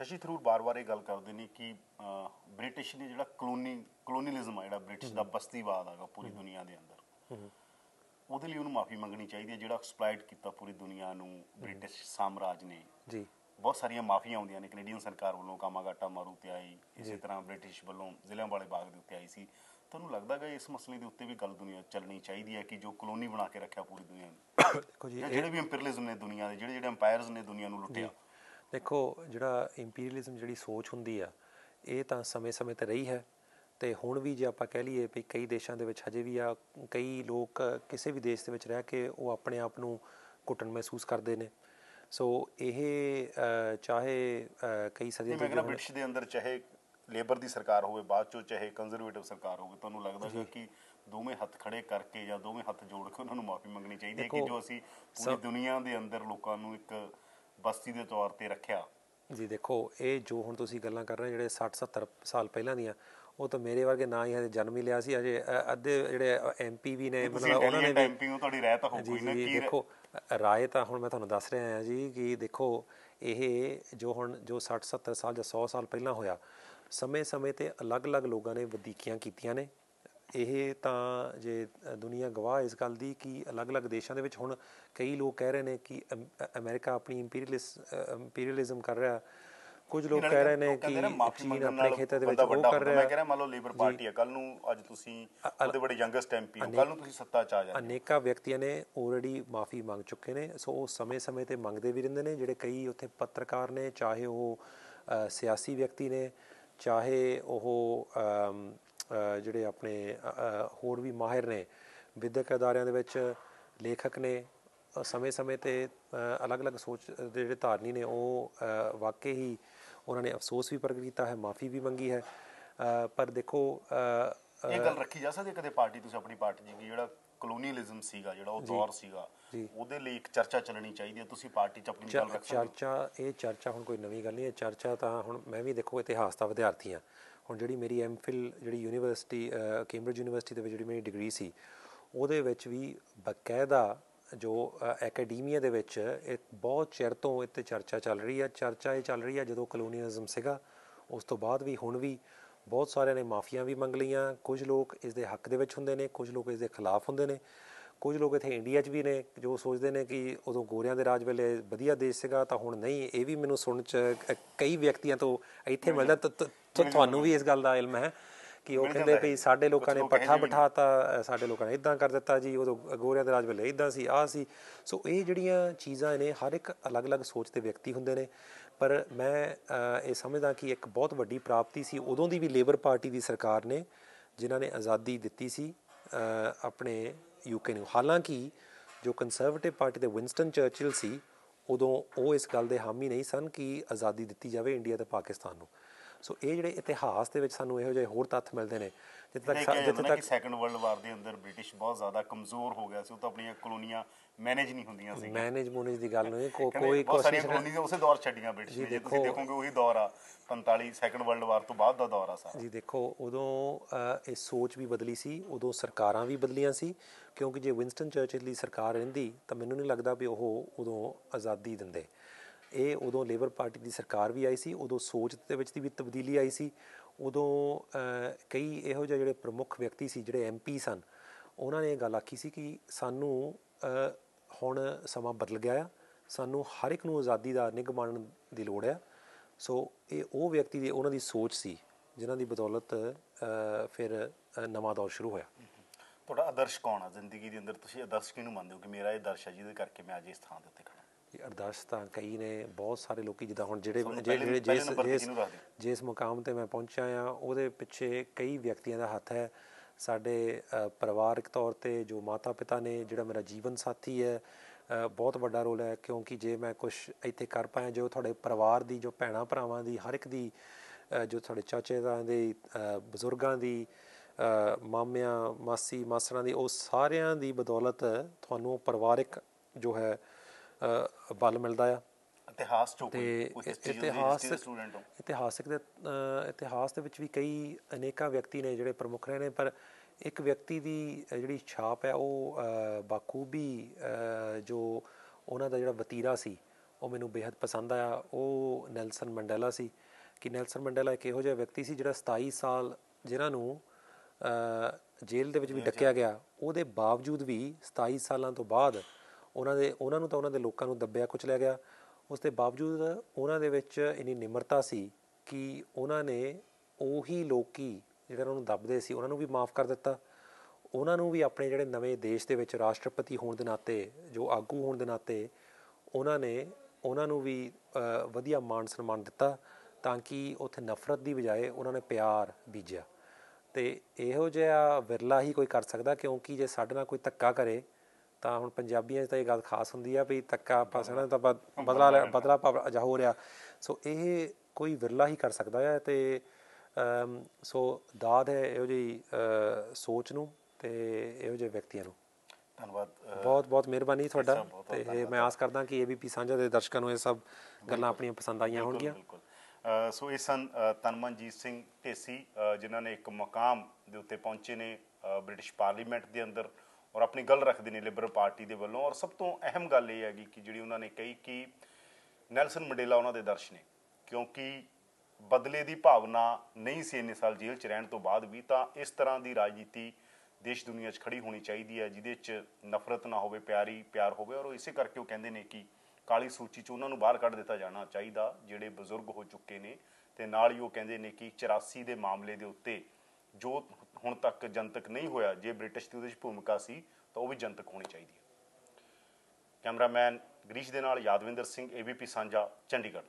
ਸ਼ਸ਼ੀ ਥਰੂਰ ਬਾਰ-ਬਾਰ ਇਹ ਗੱਲ ਕਰਦੇ ਨੇ ਕਿ ਬ੍ਰਿਟਿਸ਼ ਨੇ ਜਿਹੜਾ ਕਲੋਨੀ ਕਲੋਨੀਅਲਿਜ਼ਮ ਆ ਜਿਹੜਾ ਬ੍ਰਿਟਿਸ਼ ਦਾ ਬਸਤੀਵਾਦ ਹੈਗਾ ਪੂਰੀ ਦੁਨੀਆ ਦੇ ਅੰਦਰ ਉਹਦੇ ਲਈ ਉਹਨੂੰ ਮਾਫੀ ਮੰਗਣੀ ਚਾਹੀਦੀ ਹੈ ਜਿਹੜਾ ਐਕਸਪਲੋਇਟ ਕੀਤਾ ਪੂਰੀ ਦੁਨੀਆ ਨੂੰ ਬ੍ਰਿਟਿਸ਼ ਸਾਮਰਾਜ ਨੇ। ਜੀ। ਬਹੁਤ ਸਾਰੀਆਂ ਮਾਫੀਆਂ ਆਉਂਦੀਆਂ ਨੇ ਕੈਨੇਡੀਅਨ ਸਰਕਾਰ ਵੱਲੋਂ ਕਾਮਾਗਾਟਾ ਮਾਰੂ ਤੇ ਆਈ ਇਸੇ ਤਰ੍ਹਾਂ ਬ੍ਰਿਟਿਸ਼ ਵੱਲੋਂ ਜ਼ਿਲ੍ਹਿਆਂ ਵਾਲੇ ਬਾਗ ਦੇ ਉੱਤੇ ਆਈ ਸੀ। ਤੁਹਾਨੂੰ ਲੱਗਦਾ ਹੈ ਇਸ ਮਸਲੇ ਦੇ ਉੱਤੇ ਵੀ ਗੱਲ ਦੁਨੀਆ ਚੱਲਣੀ ਚਾਹੀਦੀ ਹੈ ਕਿ ਜੋ ਕਲੋਨੀ ਬਣਾ ਕੇ ਰੱਖਿਆ ਪੂਰੀ ਦੁਨੀਆ ਨੂੰ? ਦੇਖੋ ਜੀ ਜਾਂ ਜਿਹੜੇ ਵੀ ਇੰਪੀਰੀਅਲਿਜ਼ਮ ਨੇ ਦੁਨੀਆ ਦੇ ਜਿਹੜੇ ਜਿਹੜੇ ਅੰਪਾਇਰਸ ਨੇ ਦੁਨੀਆ ਨੂੰ ਲੁੱਟਿਆ? ਦੇਖੋ ਜਿਹੜਾ ਇੰਪੀਰੀਅਲਿਜ਼ਮ ਜਿਹੜੀ ਸੋਚ ਹੁੰਦੀ ਆ ਇਹ ਤਾਂ ਸਮੇਂ-ਸਮੇਂ ਤੇ ਰਹੀ ਹੈ। ਤੇ ਹੁਣ ਵੀ ਜੇ ਆਪਾਂ ਕਹਿ ਲਈਏ ਵੀ ਕਈ ਦੇਸ਼ਾਂ ਦੇ ਵਿੱਚ ਹਜੇ ਵੀ ਆ ਕਈ ਲੋਕ ਕਿਸੇ ਵੀ ਦੇਸ਼ ਦੇ ਵਿੱਚ ਰਹਿ ਕੇ ਉਹ ਆਪਣੇ ਆਪ ਨੂੰ ਘੁੱਟਣ ਮਹਿਸੂਸ ਕਰਦੇ ਨੇ। ਸੋ ਇਹ ਚਾਹੇ ਕਈ ਸਦੀਆਂ ਮੈਂ ਤੋਂ ਕਹਿੰਦਾ ਬ੍ਰਿਟਿਸ਼ ਦੇ ਅੰਦਰ ਚਾਹੇ ਲੇਬਰ ਦੀ ਸਰਕਾਰ ਹੋਵੇ ਬਾਅਦ ਚੋਂ ਚਾਹੇ ਕੰਜ਼ਰਵੇਟਿਵ ਸਰਕਾਰ ਹੋਵੇ ਤੁਹਾਨੂੰ ਲੱਗਦਾ ਹੈ ਕਿ ਦੋਵੇਂ ਹੱਥ ਖੜੇ ਕਰਕੇ ਜਾਂ ਦੋਵੇਂ ਹੱਥ ਜੋੜ ਕੇ ਉਹਨਾਂ ਨੂੰ ਮਾਫੀ ਮੰਗਣੀ ਚਾਹੀਦੀ ਹੈ ਕਿ ਜੋ ਅਸੀਂ ਪੂਰੀ ਦੁਨੀਆ ਦੇ ਅੰਦਰ ਲੋਕਾਂ ਨੂੰ ਇੱਕ ਬਸਤੀ ਦੇ ਤੌਰ ਤੇ ਰੱਖਿਆ। ਜੀ ਦੇਖੋ ਇਹ ਜੋ ਹੁਣ ਤੁਸੀਂ ਗੱਲਾਂ ਕਰ ਰਹੇ ਜਿਹੜੇ 60 70 ਸਾਲ ਪਹਿਲਾਂ ਦੀਆਂ ਉਹ ਤਾਂ ਮੇਰੇ ਵਰਗੇ ਨਾ ਹੀ ਹਜੇ ਜਨਮ ਹੀ ਲਿਆ ਸੀ ਅਜੇ ਅ, ਅੱਧੇ ਜਿਹੜੇ ਐਮਪੀ ਵੀ ਨੇ ਮਤਲਬ ਉਹਨਾਂ ਨੇ ਵੀ ਐਮਪੀ ਹੋ ਤੁਹਾਡੀ ਰਾਇ ਤਾਂ ਹੋ ਜੀ ਕੋਈ ਨਾ ਕੀ ਦੇਖੋ ਰਾਏ ਤਾਂ ਹੁਣ ਮੈਂ ਤੁਹਾਨੂੰ ਦੱਸ ਰਿਹਾ ਹਾਂ ਜੀ ਕਿ ਦੇਖੋ, ਇਹ ਜੋ ਹੁਣ ਜੋ 60 70 ਸਾਲ ਜਾਂ 100 ਸਾਲ ਪਹਿਲਾਂ ਹੋਇਆ, ਸਮੇਂ-ਸਮੇਂ ਤੇ ਅਲੱਗ-ਅਲੱਗ ਲੋਕਾਂ ਨੇ ਵਧੀਕੀਆਂ ਕੀਤੀਆਂ ਨੇ। ਇਹ ਤਾਂ ਜੇ ਦੁਨੀਆ ਗਵਾਹ ਇਸ ਗੱਲ ਦੀ ਕਿ ਅਲੱਗ-ਅਲੱਗ ਦੇਸ਼ਾਂ ਦੇ ਵਿੱਚ ਹੁਣ ਕਈ ਲੋਕ ਕਹਿ ਰਹੇ ਨੇ ਕਿ ਅਮ- ਅ- ਅਮਰੀਕਾ ਆਪਣੀ ਇੰਪੀਰੀਅਲਿਸ ਇੰਪੀਰੀਅਲਿਜ਼ਮ ਕਰ ਰਿਹਾ। ਕੁਝ ਲੋਕ ਕਹਿ ਰਹੇ ਨੇ ਕਿ ਚੀਨ ਆਪਣੇ ਖੇਤਰ ਦੇ ਵਿੱਚ ਉਹ ਕਰ। ਰਿਹਾ ਮੈਂ ਕਹਿ ਰਿਹਾ ਮੰਨ ਲਓ ਲੇਬਰ ਪਾਰਟੀ ਹੈ ਕੱਲ ਨੂੰ ਅੱਜ ਤੁਸੀਂ ਉਹਦੇ ਬੜੇ ਯੰਗੈਸਟ ਐਮਪੀ ਹੋ ਕੱਲ ਨੂੰ ਤੁਸੀਂ ਸੱਤਾ 'ਚ ਆ ਜਾਂਦੇ ਅਨੇਕਾਂ ਵਿਅਕਤੀਆਂ ਨੇ ਆਲਰੇਡੀ ਮਾਫੀ ਮੰਗ ਚੁੱਕੇ ਨੇ ਸੋ ਉਹ ਸਮੇਂ-ਸਮੇਂ ਤੇ ਮੰਗਦੇ ਵੀ ਰਹਿੰਦੇ ਨੇ ਜਿਹੜੇ ਕਈ ਉੱਥੇ ਪੱਤਰਕਾਰ ਨੇ ਚਾਹੇ ਉਹ ਸਿਆਸੀ ਵਿਅਕਤੀ ਨੇ ਚਾਹੇ ਉਹ ਜਿਹੜੇ ਆਪਣੇ ਹੋਰ ਵੀ ਮਾਹਿਰ ਨੇ ਵਿਦਿਅਕ ਅਦਾਰਿਆਂ ਦੇ ਵਿੱਚ ਲੇਖਕ ਨੇ ਸਮੇਂ-ਸਮੇਂ ਤੇ ਅਲੱਗ-ਅਲੱਗ ਸੋਚ ਦੇ ਜਿਹੜੇ ਧਾਰਨੀ ਨੇ ਉਹ ਵਾਕਈ ਹੀ ਉਹਨਾਂ ਨੇ ਅਫਸੋਸ ਵੀ ਪ੍ਰਗਟ ਕੀਤਾ ਹੈ ਮਾਫੀ ਵੀ ਮੰਗੀ ਹੈ। ਪਰ ਦੇਖੋ ਇਹ ਗੱਲ ਰੱਖੀ ਜਾ ਸਕਦੀ ਹੈ ਕਦੇ ਪਾਰਟੀ ਤੁਸੀਂ ਆਪਣੀ ਪਾਰਟੀ ਜੀ ਜਿਹੜਾ ਕਲੋਨੀਅਲਿਜ਼ਮ ਸੀਗਾ ਜਿਹੜਾ ਉਹ ਦੌਰ ਸੀਗਾ ਉਹਦੇ ਲਈ ਇੱਕ ਚਰਚਾ ਚੱਲਣੀ ਚਾਹੀਦੀ ਹੈ ਤੁਸੀਂ ਪਾਰਟੀ 'ਚ ਆਪਣੀ ਗੱਲ ਰੱਖ ਚਰਚਾ ਇਹ ਚਰਚਾ ਹੁਣ ਕੋਈ ਨਵੀਂ ਗੱਲ ਨਹੀਂ ਹੈ ਚਰਚਾ ਤਾਂ ਹੁਣ ਮੈਂ ਵੀ ਦੇਖੋ ਇਤਿਹਾਸ ਦਾ ਵਿਦਿਆਰਥੀ ਹਾਂ। ਹੁਣ ਜਿਹੜੀ ਮੇਰੀ ਐਮਫਿਲ ਜਿਹੜੀ ਯੂਨੀਵਰਸਿਟੀ ਕੈਂਬਰਿਜ ਯੂਨੀਵਰਸਿਟੀ ਦੇ ਵਿੱਚ ਜਿਹੜੀ ਮੇਰੀ ਡਿਗਰੀ ਸੀ ਉਹਦੇ ਵਿੱਚ ਵੀ ਬਕਾਇਦਾ ਜੋ ਐਕੈਡਮੀਆ ਦੇ ਵਿੱਚ ਇਹ ਬਹੁਤ ਚਿਰ ਤੋਂ ਇੱਥੇ ਚਰਚਾ ਚੱਲ ਰਹੀ ਹੈ ਚਰਚਾ ਇਹ ਚੱਲ ਰਹੀ ਹੈ ਜਦੋਂ ਕਲੋਨੀਅਲਿਜ਼ਮ ਸੀਗਾ ਉਸ ਤੋਂ ਬਾਅਦ ਵੀ ਹੁਣ ਵੀ ਬਹੁਤ ਸਾਰਿਆਂ ਨੇ ਮਾਫੀਆਂ ਵੀ ਮੰਗ ਲਈਆਂ। ਕੁਝ ਲੋਕ ਇਸ ਦੇ ਹੱਕ ਦੇ ਵਿੱਚ ਹੁੰਦੇ ਨੇ ਕੁਝ ਲੋਕ ਇਸ ਦੇ ਖਿਲਾਫ ਹੁੰਦੇ ਨੇ। ਕੁਝ ਲੋਕ ਇੱਥੇ ਇੰਡੀਆ 'ਚ ਵੀ ਨੇ ਜੋ ਸੋਚਦੇ ਨੇ ਕਿ ਉਦੋਂ ਗੋਰਿਆਂ ਦੇ ਰਾਜ ਵੇਲੇ ਵਧੀਆ ਦੇਸ਼ ਸੀਗਾ ਤਾਂ ਹੁਣ ਨਹੀਂ। ਇਹ ਵੀ ਮੈਨੂੰ ਸੁਣਨ 'ਚ ਕਈ ਵਿਅਕਤੀਆਂ ਤੋਂ ਇੱਥੇ ਮਿਲਦਾ ਤਾਂ ਤੁਹਾਨੂੰ ਵੀ ਇਸ ਗੱਲ ਦਾ ਇਲਮ ਹੈ। ਕਿ ਉਹ ਕਹਿੰਦੇ ਵੀ ਸਾਡੇ ਲੋਕਾਂ ਨੇ ਪੱਠਾ ਬਿਠਾਤਾ ਸਾਡੇ ਲੋਕਾਂ ਨੇ ਇਦਾਂ ਕਰ ਦਿੱਤਾ ਜੀ ਉਦੋਂ ਗੋਰਿਆਂ ਦੇ ਰਾਜ ਵੇਲੇ ਇਦਾਂ ਸੀ ਆ ਸੀ। ਸੋ ਇਹ ਜਿਹੜੀਆਂ ਚੀਜ਼ਾਂ ਨੇ ਹਰ ਇੱਕ ਅਲੱਗ-ਅਲੱਗ ਸੋਚ ਦੇ ਵਿਅਕਤੀ ਹੁੰਦੇ ਨੇ। ਪਰ ਮੈਂ ਇਹ ਸਮਝਦਾ ਕਿ ਇੱਕ ਬਹੁਤ ਵੱਡੀ ਪ੍ਰਾਪਤੀ ਸੀ ਉਦੋਂ ਦੀ ਵੀ ਲੇਬਰ ਪਾਰਟੀ ਦੀ ਸਰਕਾਰ ਨੇ ਜਿਨ੍ਹਾਂ ਨੇ ਆਜ਼ਾਦੀ ਦਿੱਤੀ ਸੀ ਆਪਣੇ ਯੂਕੇ ਨੂੰ। ਹਾਲਾਂਕਿ ਜੋ ਕੰਜ਼ਰਵੇਟਿਵ ਪਾਰਟੀ ਦੇ ਵਿੰਸਟਨ ਚਰਚਿਲ ਸੀ ਉਦੋਂ ਉਹ ਇਸ ਗੱਲ ਦੇ ਹਾਮੀ ਨਹੀਂ ਸਨ ਕਿ ਆਜ਼ਾਦੀ ਦਿੱਤੀ ਜਾਵੇ ਇੰਡੀਆ ਤੇ ਪਾਕਿਸਤਾਨ ਨੂੰ। ਸੋ ਇਹ ਜਿਹੜੇ ਇਤਿਹਾਸ ਦੇ ਵਿੱਚ ਸਾਨੂੰ ਇਹੋ ਜਿਹੇ ਹੋਰ ਤੱਥ ਮਿਲਦੇ ਨੇ ਜਿੱਥੇ ਤੱਕ ਜਿੱਥੇ ਤੱਕ ਸੈਕੰਡ ਵਰਲਡ ਵਾਰ ਦੇ ਅੰਦਰ ਬ੍ਰਿਟਿਸ਼ ਬਹੁਤ ਜ਼ਿਆਦਾ ਕਮਜ਼ੋਰ ਹੋ ਗਿਆ ਸੀ ਉਹ ਤਾਂ ਆਪਣੀਆਂ ਕਲੋਨੀਆਂ ਮੈਨੇਜ ਨਹੀਂ ਹੁੰਦੀਆਂ ਸੀ ਮੈਨੇਜ ਮੂਨੇਜ ਦੀ ਗੱਲ ਨਹੀਂ ਕੋਈ ਸਾਰੀਆਂ ਕੋਸ਼ਿਸ਼ ਕਲੋਨੀਆਂ ਉਸੇ ਦੌਰ ਛੱਡੀਆਂ ਬ੍ਰਿਟਿਸ਼ ਨੇ ਜੇ ਤੁਸੀਂ ਦੇਖੋ- ਦੇਖੋਗੇ ਉਹੀ ਦੌਰ ਆ 45 ਸੈਕੰਡ ਵਰਲਡ ਵਾਰ ਤੋਂ ਬਾਅਦ ਦਾ ਦੌਰ ਆ ਸਾਰਾ। ਜੀ ਦੇਖੋ ਉਦੋਂ ਇਹ ਸੋਚ ਵੀ ਬਦਲੀ ਸੀ ਉਦੋਂ ਸਰਕਾਰਾਂ ਵੀ ਬਦਲੀਆਂ ਸੀ ਕਿਉਂਕਿ ਜੇ ਵਿੰਸਟਨ ਚਰਚਿਲ ਦੀ ਸਰਕਾਰ ਰਹਿੰਦੀ ਤਾਂ ਮੈਨੂੰ ਨਹੀਂ ਲੱਗਦਾ ਵੀ ਉਹ ਉਦੋਂ ਆਜ਼ਾਦੀ ਦਿੰਦੇ। ਇਹ ਉਦੋਂ ਲੇਬਰ ਪਾਰਟੀ ਦੀ ਸਰਕਾਰ ਵੀ ਆਈ ਸੀ, ਉਦੋਂ ਸੋਚ ਦੇ ਵਿੱਚ ਦੀ ਵੀ ਤਬਦੀਲੀ ਆਈ ਸੀ। ਉਦੋਂ ਕਈ ਇਹੋ ਜਿਹੇ ਜਿਹੜੇ ਪ੍ਰਮੁੱਖ ਵਿਅਕਤੀ ਸੀ, ਜਿਹੜੇ ਐਮਪੀ ਸਨ, ਉਹਨਾਂ ਨੇ ਇਹ ਗੱਲ ਆਖੀ ਸੀ ਕਿ ਸਾਨੂੰ ਹੁਣ ਸਮਾਂ ਬਦਲ ਗਿਆ ਆ। ਸਾਨੂੰ ਹਰ ਇੱਕ ਨੂੰ ਆਜ਼ਾਦੀ ਦਾ ਨਿੱਘ ਮਾਣਨ ਦੀ ਲੋੜ ਆ। ਸੋ ਇਹ ਉਹ ਵਿਅਕਤੀ ਦੀ, ਉਹਨਾਂ ਦੀ ਸੋਚ ਸੀ, ਜਿਨ੍ਹਾਂ ਦੀ ਬਦੌਲਤ ਫਿਰ ਨਵਾਂ ਦੌਰ ਸ਼ੁਰੂ ਹੋਇਆ। ਤੁਹਾਡਾ ਆਦਰਸ਼ ਕੌਣ ਆ? ਜ਼ਿੰਦਗੀ ਦੇ ਅੰਦਰ ਤੁਸੀਂ ਆਦਰਸ਼ ਕਿਹਨੂੰ ਮੰਨਦੇ ਹੋ? ਕਿ ਮੇਰਾ ਇਹ ਆਦਰਸ਼ ਹੈ ਜਿਹਦੇ ਕਰਕੇ ਮੈਂ ਅੱਜ ਇਸ ਥਾਂ ਦੇ ਉੱਤੇ ਖੜਾ ਅਰਦਾਸ ਤਾਂ ਕਈ ਨੇ ਬਹੁਤ ਸਾਰੇ ਲੋਕੀ ਜਿੱਦਾਂ ਹੁਣ ਜਿਹੜੇ ਜਿਹੜੇ ਜਿਸ ਰੱਖਦੇ? ਜਿਸ ਮੁਕਾਮ ਤੇ ਮੈਂ ਪਹੁੰਚਿਆ ਆ ਉਹਦੇ ਪਿੱਛੇ ਕਈ ਵਿਅਕਤੀਆਂ ਦਾ ਹੱਥ ਹੈ ਸਾਡੇ ਪਰਿਵਾਰਕ ਤੌਰ ਤੇ ਜੋ ਮਾਤਾ ਪਿਤਾ ਨੇ ਜਿਹੜਾ ਮੇਰਾ ਜੀਵਨ ਸਾਥੀ ਹੈ ਬਹੁਤ ਵੱਡਾ ਰੋਲ ਹੈ ਕਿਉਂਕਿ ਜੇ ਮੈਂ ਕੁਝ ਇੱਥੇ ਕਰ ਪਾਇਆ ਜੋ ਤੁਹਾਡੇ ਪਰਿਵਾਰ ਦੀ ਜੋ ਭੈਣਾਂ ਭਰਾਵਾਂ ਦੀ ਹਰ ਇੱਕ ਦੀ ਜੋ ਤੁਹਾਡੇ ਚਾਚੇ ਦਾ ਦੀ ਬਜ਼ੁਰਗਾਂ ਦੀ ਮਾਮਿਆਂ ਮਾਸੀ ਮਾਸੜਾਂ ਦੀ ਉਹ ਸਾਰਿਆਂ ਦੀ ਬਦੌਲਤ ਤੁਹਾਨੂੰ ਪਰਿਵਾਰਕ ਜੋ ਹੈ ਬਲ ਮਿਲਦਾ ਆ। ਇਤਿਹਾਸ ਚੋਂ ਕੋਈ ਇਤਿਹਾਸ ਦੇ ਸਟੂਡੈਂਟ ਹੋ। ਇਤਿਹਾਸਕ ਦੇ ਇਤਿਹਾਸ ਦੇ ਵਿੱਚ ਵੀ ਕਈ ਅਨੇਕਾਂ ਵਿਅਕਤੀ ਨੇ ਜਿਹੜੇ ਪ੍ਰਮੁੱਖ ਰਹੇ ਨੇ ਪਰ ਇੱਕ ਵਿਅਕਤੀ ਦੀ ਜਿਹੜੀ ਛਾਪ ਹੈ ਉਹ ਬਾਖੂਬੀ ਜੋ ਉਹਨਾਂ ਦਾ ਜਿਹੜਾ ਵਤੀਰਾ ਸੀ ਉਹ ਮੈਨੂੰ ਬੇहद ਪਸੰਦ ਆਇਆ। ਉਹ ਨੈਲਸਨ ਮੰਡੇਲਾ ਸੀ। ਕਿ ਨੈਲਸਨ ਮੰਡੇਲਾ ਇੱਕ ਇਹੋ ਜਿਹਾ ਵਿਅਕਤੀ ਸੀ ਜਿਹੜਾ 27 ਸਾਲ ਜਿਨ੍ਹਾਂ ਨੂੰ ਜੇਲ੍ਹ ਦੇ ਵਿੱਚ ਵੀ ਡੱਕਿਆ ਗਿਆ। ਉਹਦੇ ਬਾਵਜੂਦ ਵੀ 27 ਸਾਲਾਂ ਤੋਂ ਬਾਅਦ ਉਹਨਾਂ ਦੇ, ਉਹਨਾਂ ਨੂੰ ਤਾਂ ਉਹਨਾਂ ਦੇ ਲੋਕਾਂ ਨੂੰ ਦੱਬਿਆ ਕੁਚਲਿਆ ਗਿਆ। ਉਸ ਦੇ ਬਾਵਜੂਦ ਉਹਨਾਂ ਦੇ ਵਿੱਚ ਇੰਨੀ ਨਿਮਰਤਾ ਸੀ ਕਿ ਉਹਨਾਂ ਨੇ ਉਹੀ ਲੋਕੀ ਜਿਹੜੇ ਉਹਨਾਂ ਨੂੰ ਦੱਬਦੇ ਸੀ, ਉਹਨਾਂ ਨੂੰ ਵੀ ਮਾਫ ਕਰ ਦਿੱਤਾ। ਉਹਨਾਂ ਨੂੰ ਵੀ ਆਪਣੇ ਜਿਹੜੇ ਨਵੇਂ ਦੇਸ਼ ਦੇ ਵਿੱਚ ਰਾਸ਼ਟਰਪਤੀ ਹੋਣ ਦੇ ਨਾਤੇ, ਜੋ ਆਗੂ ਹੋਣ ਦੇ ਨਾਤੇ ਉਹਨਾਂ ਨੇ, ਉਹਨਾਂ ਨੂੰ ਵੀ ਵਧੀਆ ਮਾਣ ਸਨਮਾਨ ਦਿੱਤਾ ਤਾਂ ਕਿ ਉੱਥੇ ਨਫ਼ਰਤ ਦੀ ਬਜਾਏ ਉਹਨਾਂ ਨੇ ਪਿਆਰ ਬੀਜਿਆ। ਤੇ ਇਹੋ ਜਿਹਾ ਵਿਰਲਾ ਹੀ ਕੋਈ ਕਰ ਸਕਦਾ ਕਿਉਂਕਿ ਜੇ ਸਾਡੇ ਨਾਲ ਕੋਈ ਧੱਕਾ ਕਰੇ ਤਾਂ ਹੁਣ ਪੰਜਾਬੀਆਂ 'ਚ ਤਾਂ ਇਹ ਗੱਲ ਖਾਸ ਹੁੰਦੀ ਆ ਵੀ ਧੱਕਾ ਆਪਾਂ ਸਣਾ ਤਾਂ ਬਦਲਾ ਬਦਲਾ ਭਾਵ ਅਜਾ ਹੋ ਰਿਹਾ। ਸੋ ਇਹ ਕੋਈ ਵਿਰਲਾ ਹੀ ਕਰ ਸਕਦਾ ਹੈ ਤੇ ਸੋ ਦਾਦ ਹੈ ਇਹੋ ਜਿਹੀ ਸੋਚ ਨੂੰ ਤੇ ਇਹੋ ਜਿਹੇ ਵਿਅਕਤੀਆਂ ਨੂੰ। ਧੰਨਵਾਦ ਬਹੁਤ ਬਹੁਤ ਮਿਹਰਬਾਨੀ ਤੁਹਾਡਾ ਤੇ ਮੈਂ ਆਸ ਕਰਦਾ ਕਿ ਏਬੀਪੀ ਸਾਂਝਾ ਦੇ ਦਰਸ਼ਕਾਂ ਨੂੰ ਇਹ ਸਭ ਗੱਲਾਂ ਆਪਣੀਆਂ ਪਸੰਦ ਆਈਆਂ ਹੋਣਗੀਆਂ। ਸੋ ਇਹ ਸਨ ਤਨਮਨਜੀਤ ਸਿੰਘ ਢੇਸੀ ਜਿਨ੍ਹਾਂ ਨੇ ਇੱਕ ਮਕਾਮ ਦੇ ਉੱਤੇ ਪਹੁੰਚੇ ਨੇ ਬ੍ਰਿਟਿਸ਼ ਪਾਰਲੀਮੈਂਟ ਦੇ ਅੰਦਰ। ਔਰ ਆਪਣੀ ਗੱਲ ਰੱਖਦੇ ਨੇ ਲਿਬਰਲ ਪਾਰਟੀ ਦੇ ਵੱਲੋਂ। ਔਰ ਸਭ ਤੋਂ ਅਹਿਮ ਗੱਲ ਇਹ ਹੈਗੀ ਕਿ ਜਿਹੜੀ ਉਹਨਾਂ ਨੇ ਕਹੀ ਕਿ ਨੈਲਸਨ ਮੰਡੇਲਾ ਉਹਨਾਂ ਦੇ ਦਰਸ਼ ਨੇ। ਕਿਉਂਕਿ ਬਦਲੇ ਦੀ ਭਾਵਨਾ ਨਹੀਂ ਸੀ ਇੰਨੇ ਸਾਲ ਜੇਲ੍ਹ 'ਚ ਰਹਿਣ ਤੋਂ ਬਾਅਦ ਵੀ, ਤਾਂ ਇਸ ਤਰ੍ਹਾਂ ਦੀ ਰਾਜਨੀਤੀ ਦੇਸ਼ ਦੁਨੀਆ 'ਚ ਖੜੀ ਹੋਣੀ ਚਾਹੀਦੀ ਹੈ, ਜਿਹਦੇ 'ਚ ਨਫ਼ਰਤ ਨਾ ਹੋਵੇ, ਪਿਆਰੀ ਪਿਆਰ ਹੋਵੇ। ਔਰ ਇਸੇ ਕਰਕੇ ਉਹ ਕਹਿੰਦੇ ਨੇ ਕਿ ਕਾਲੀ ਸੂਚੀ 'ਚ ਉਹਨਾਂ ਨੂੰ ਬਾਹਰ ਕੱਢ ਦਿੱਤਾ ਜਾਣਾ ਚਾਹੀਦਾ, ਜਿਹੜੇ ਬਜ਼ੁਰਗ ਹੋ ਚੁੱਕੇ ਨੇ। ਤੇ ਨਾਲ ਹੀ ਉਹ ਕਹਿੰਦੇ ਨੇ ਕਿ 84 ਦੇ ਮਾਮਲੇ ਦੇ ਉੱਤੇ ਜੋ ਹੁਣ ਤੱਕ ਜਨਤਕ ਨਹੀਂ ਹੋਇਆ, ਜੇ ਬ੍ਰਿਟਿਸ਼ ਦੀ ਉਹਦੇ 'ਚ ਭੂਮਿਕਾ ਸੀ, ਤਾਂ ਉਹ ਵੀ ਜਨਤਕ ਹੋਣੀ ਚਾਹੀਦੀ ਹੈ। ਕੈਮਰਾਮੈਨ ਗਰੀਸ਼ ਦੇ ਨਾਲ ਯਾਦਵਿੰਦਰ ਸਿੰਘ ਏਬੀਪੀ ਸਾਂਝਾ, ਚੰਡੀਗੜ੍ਹ।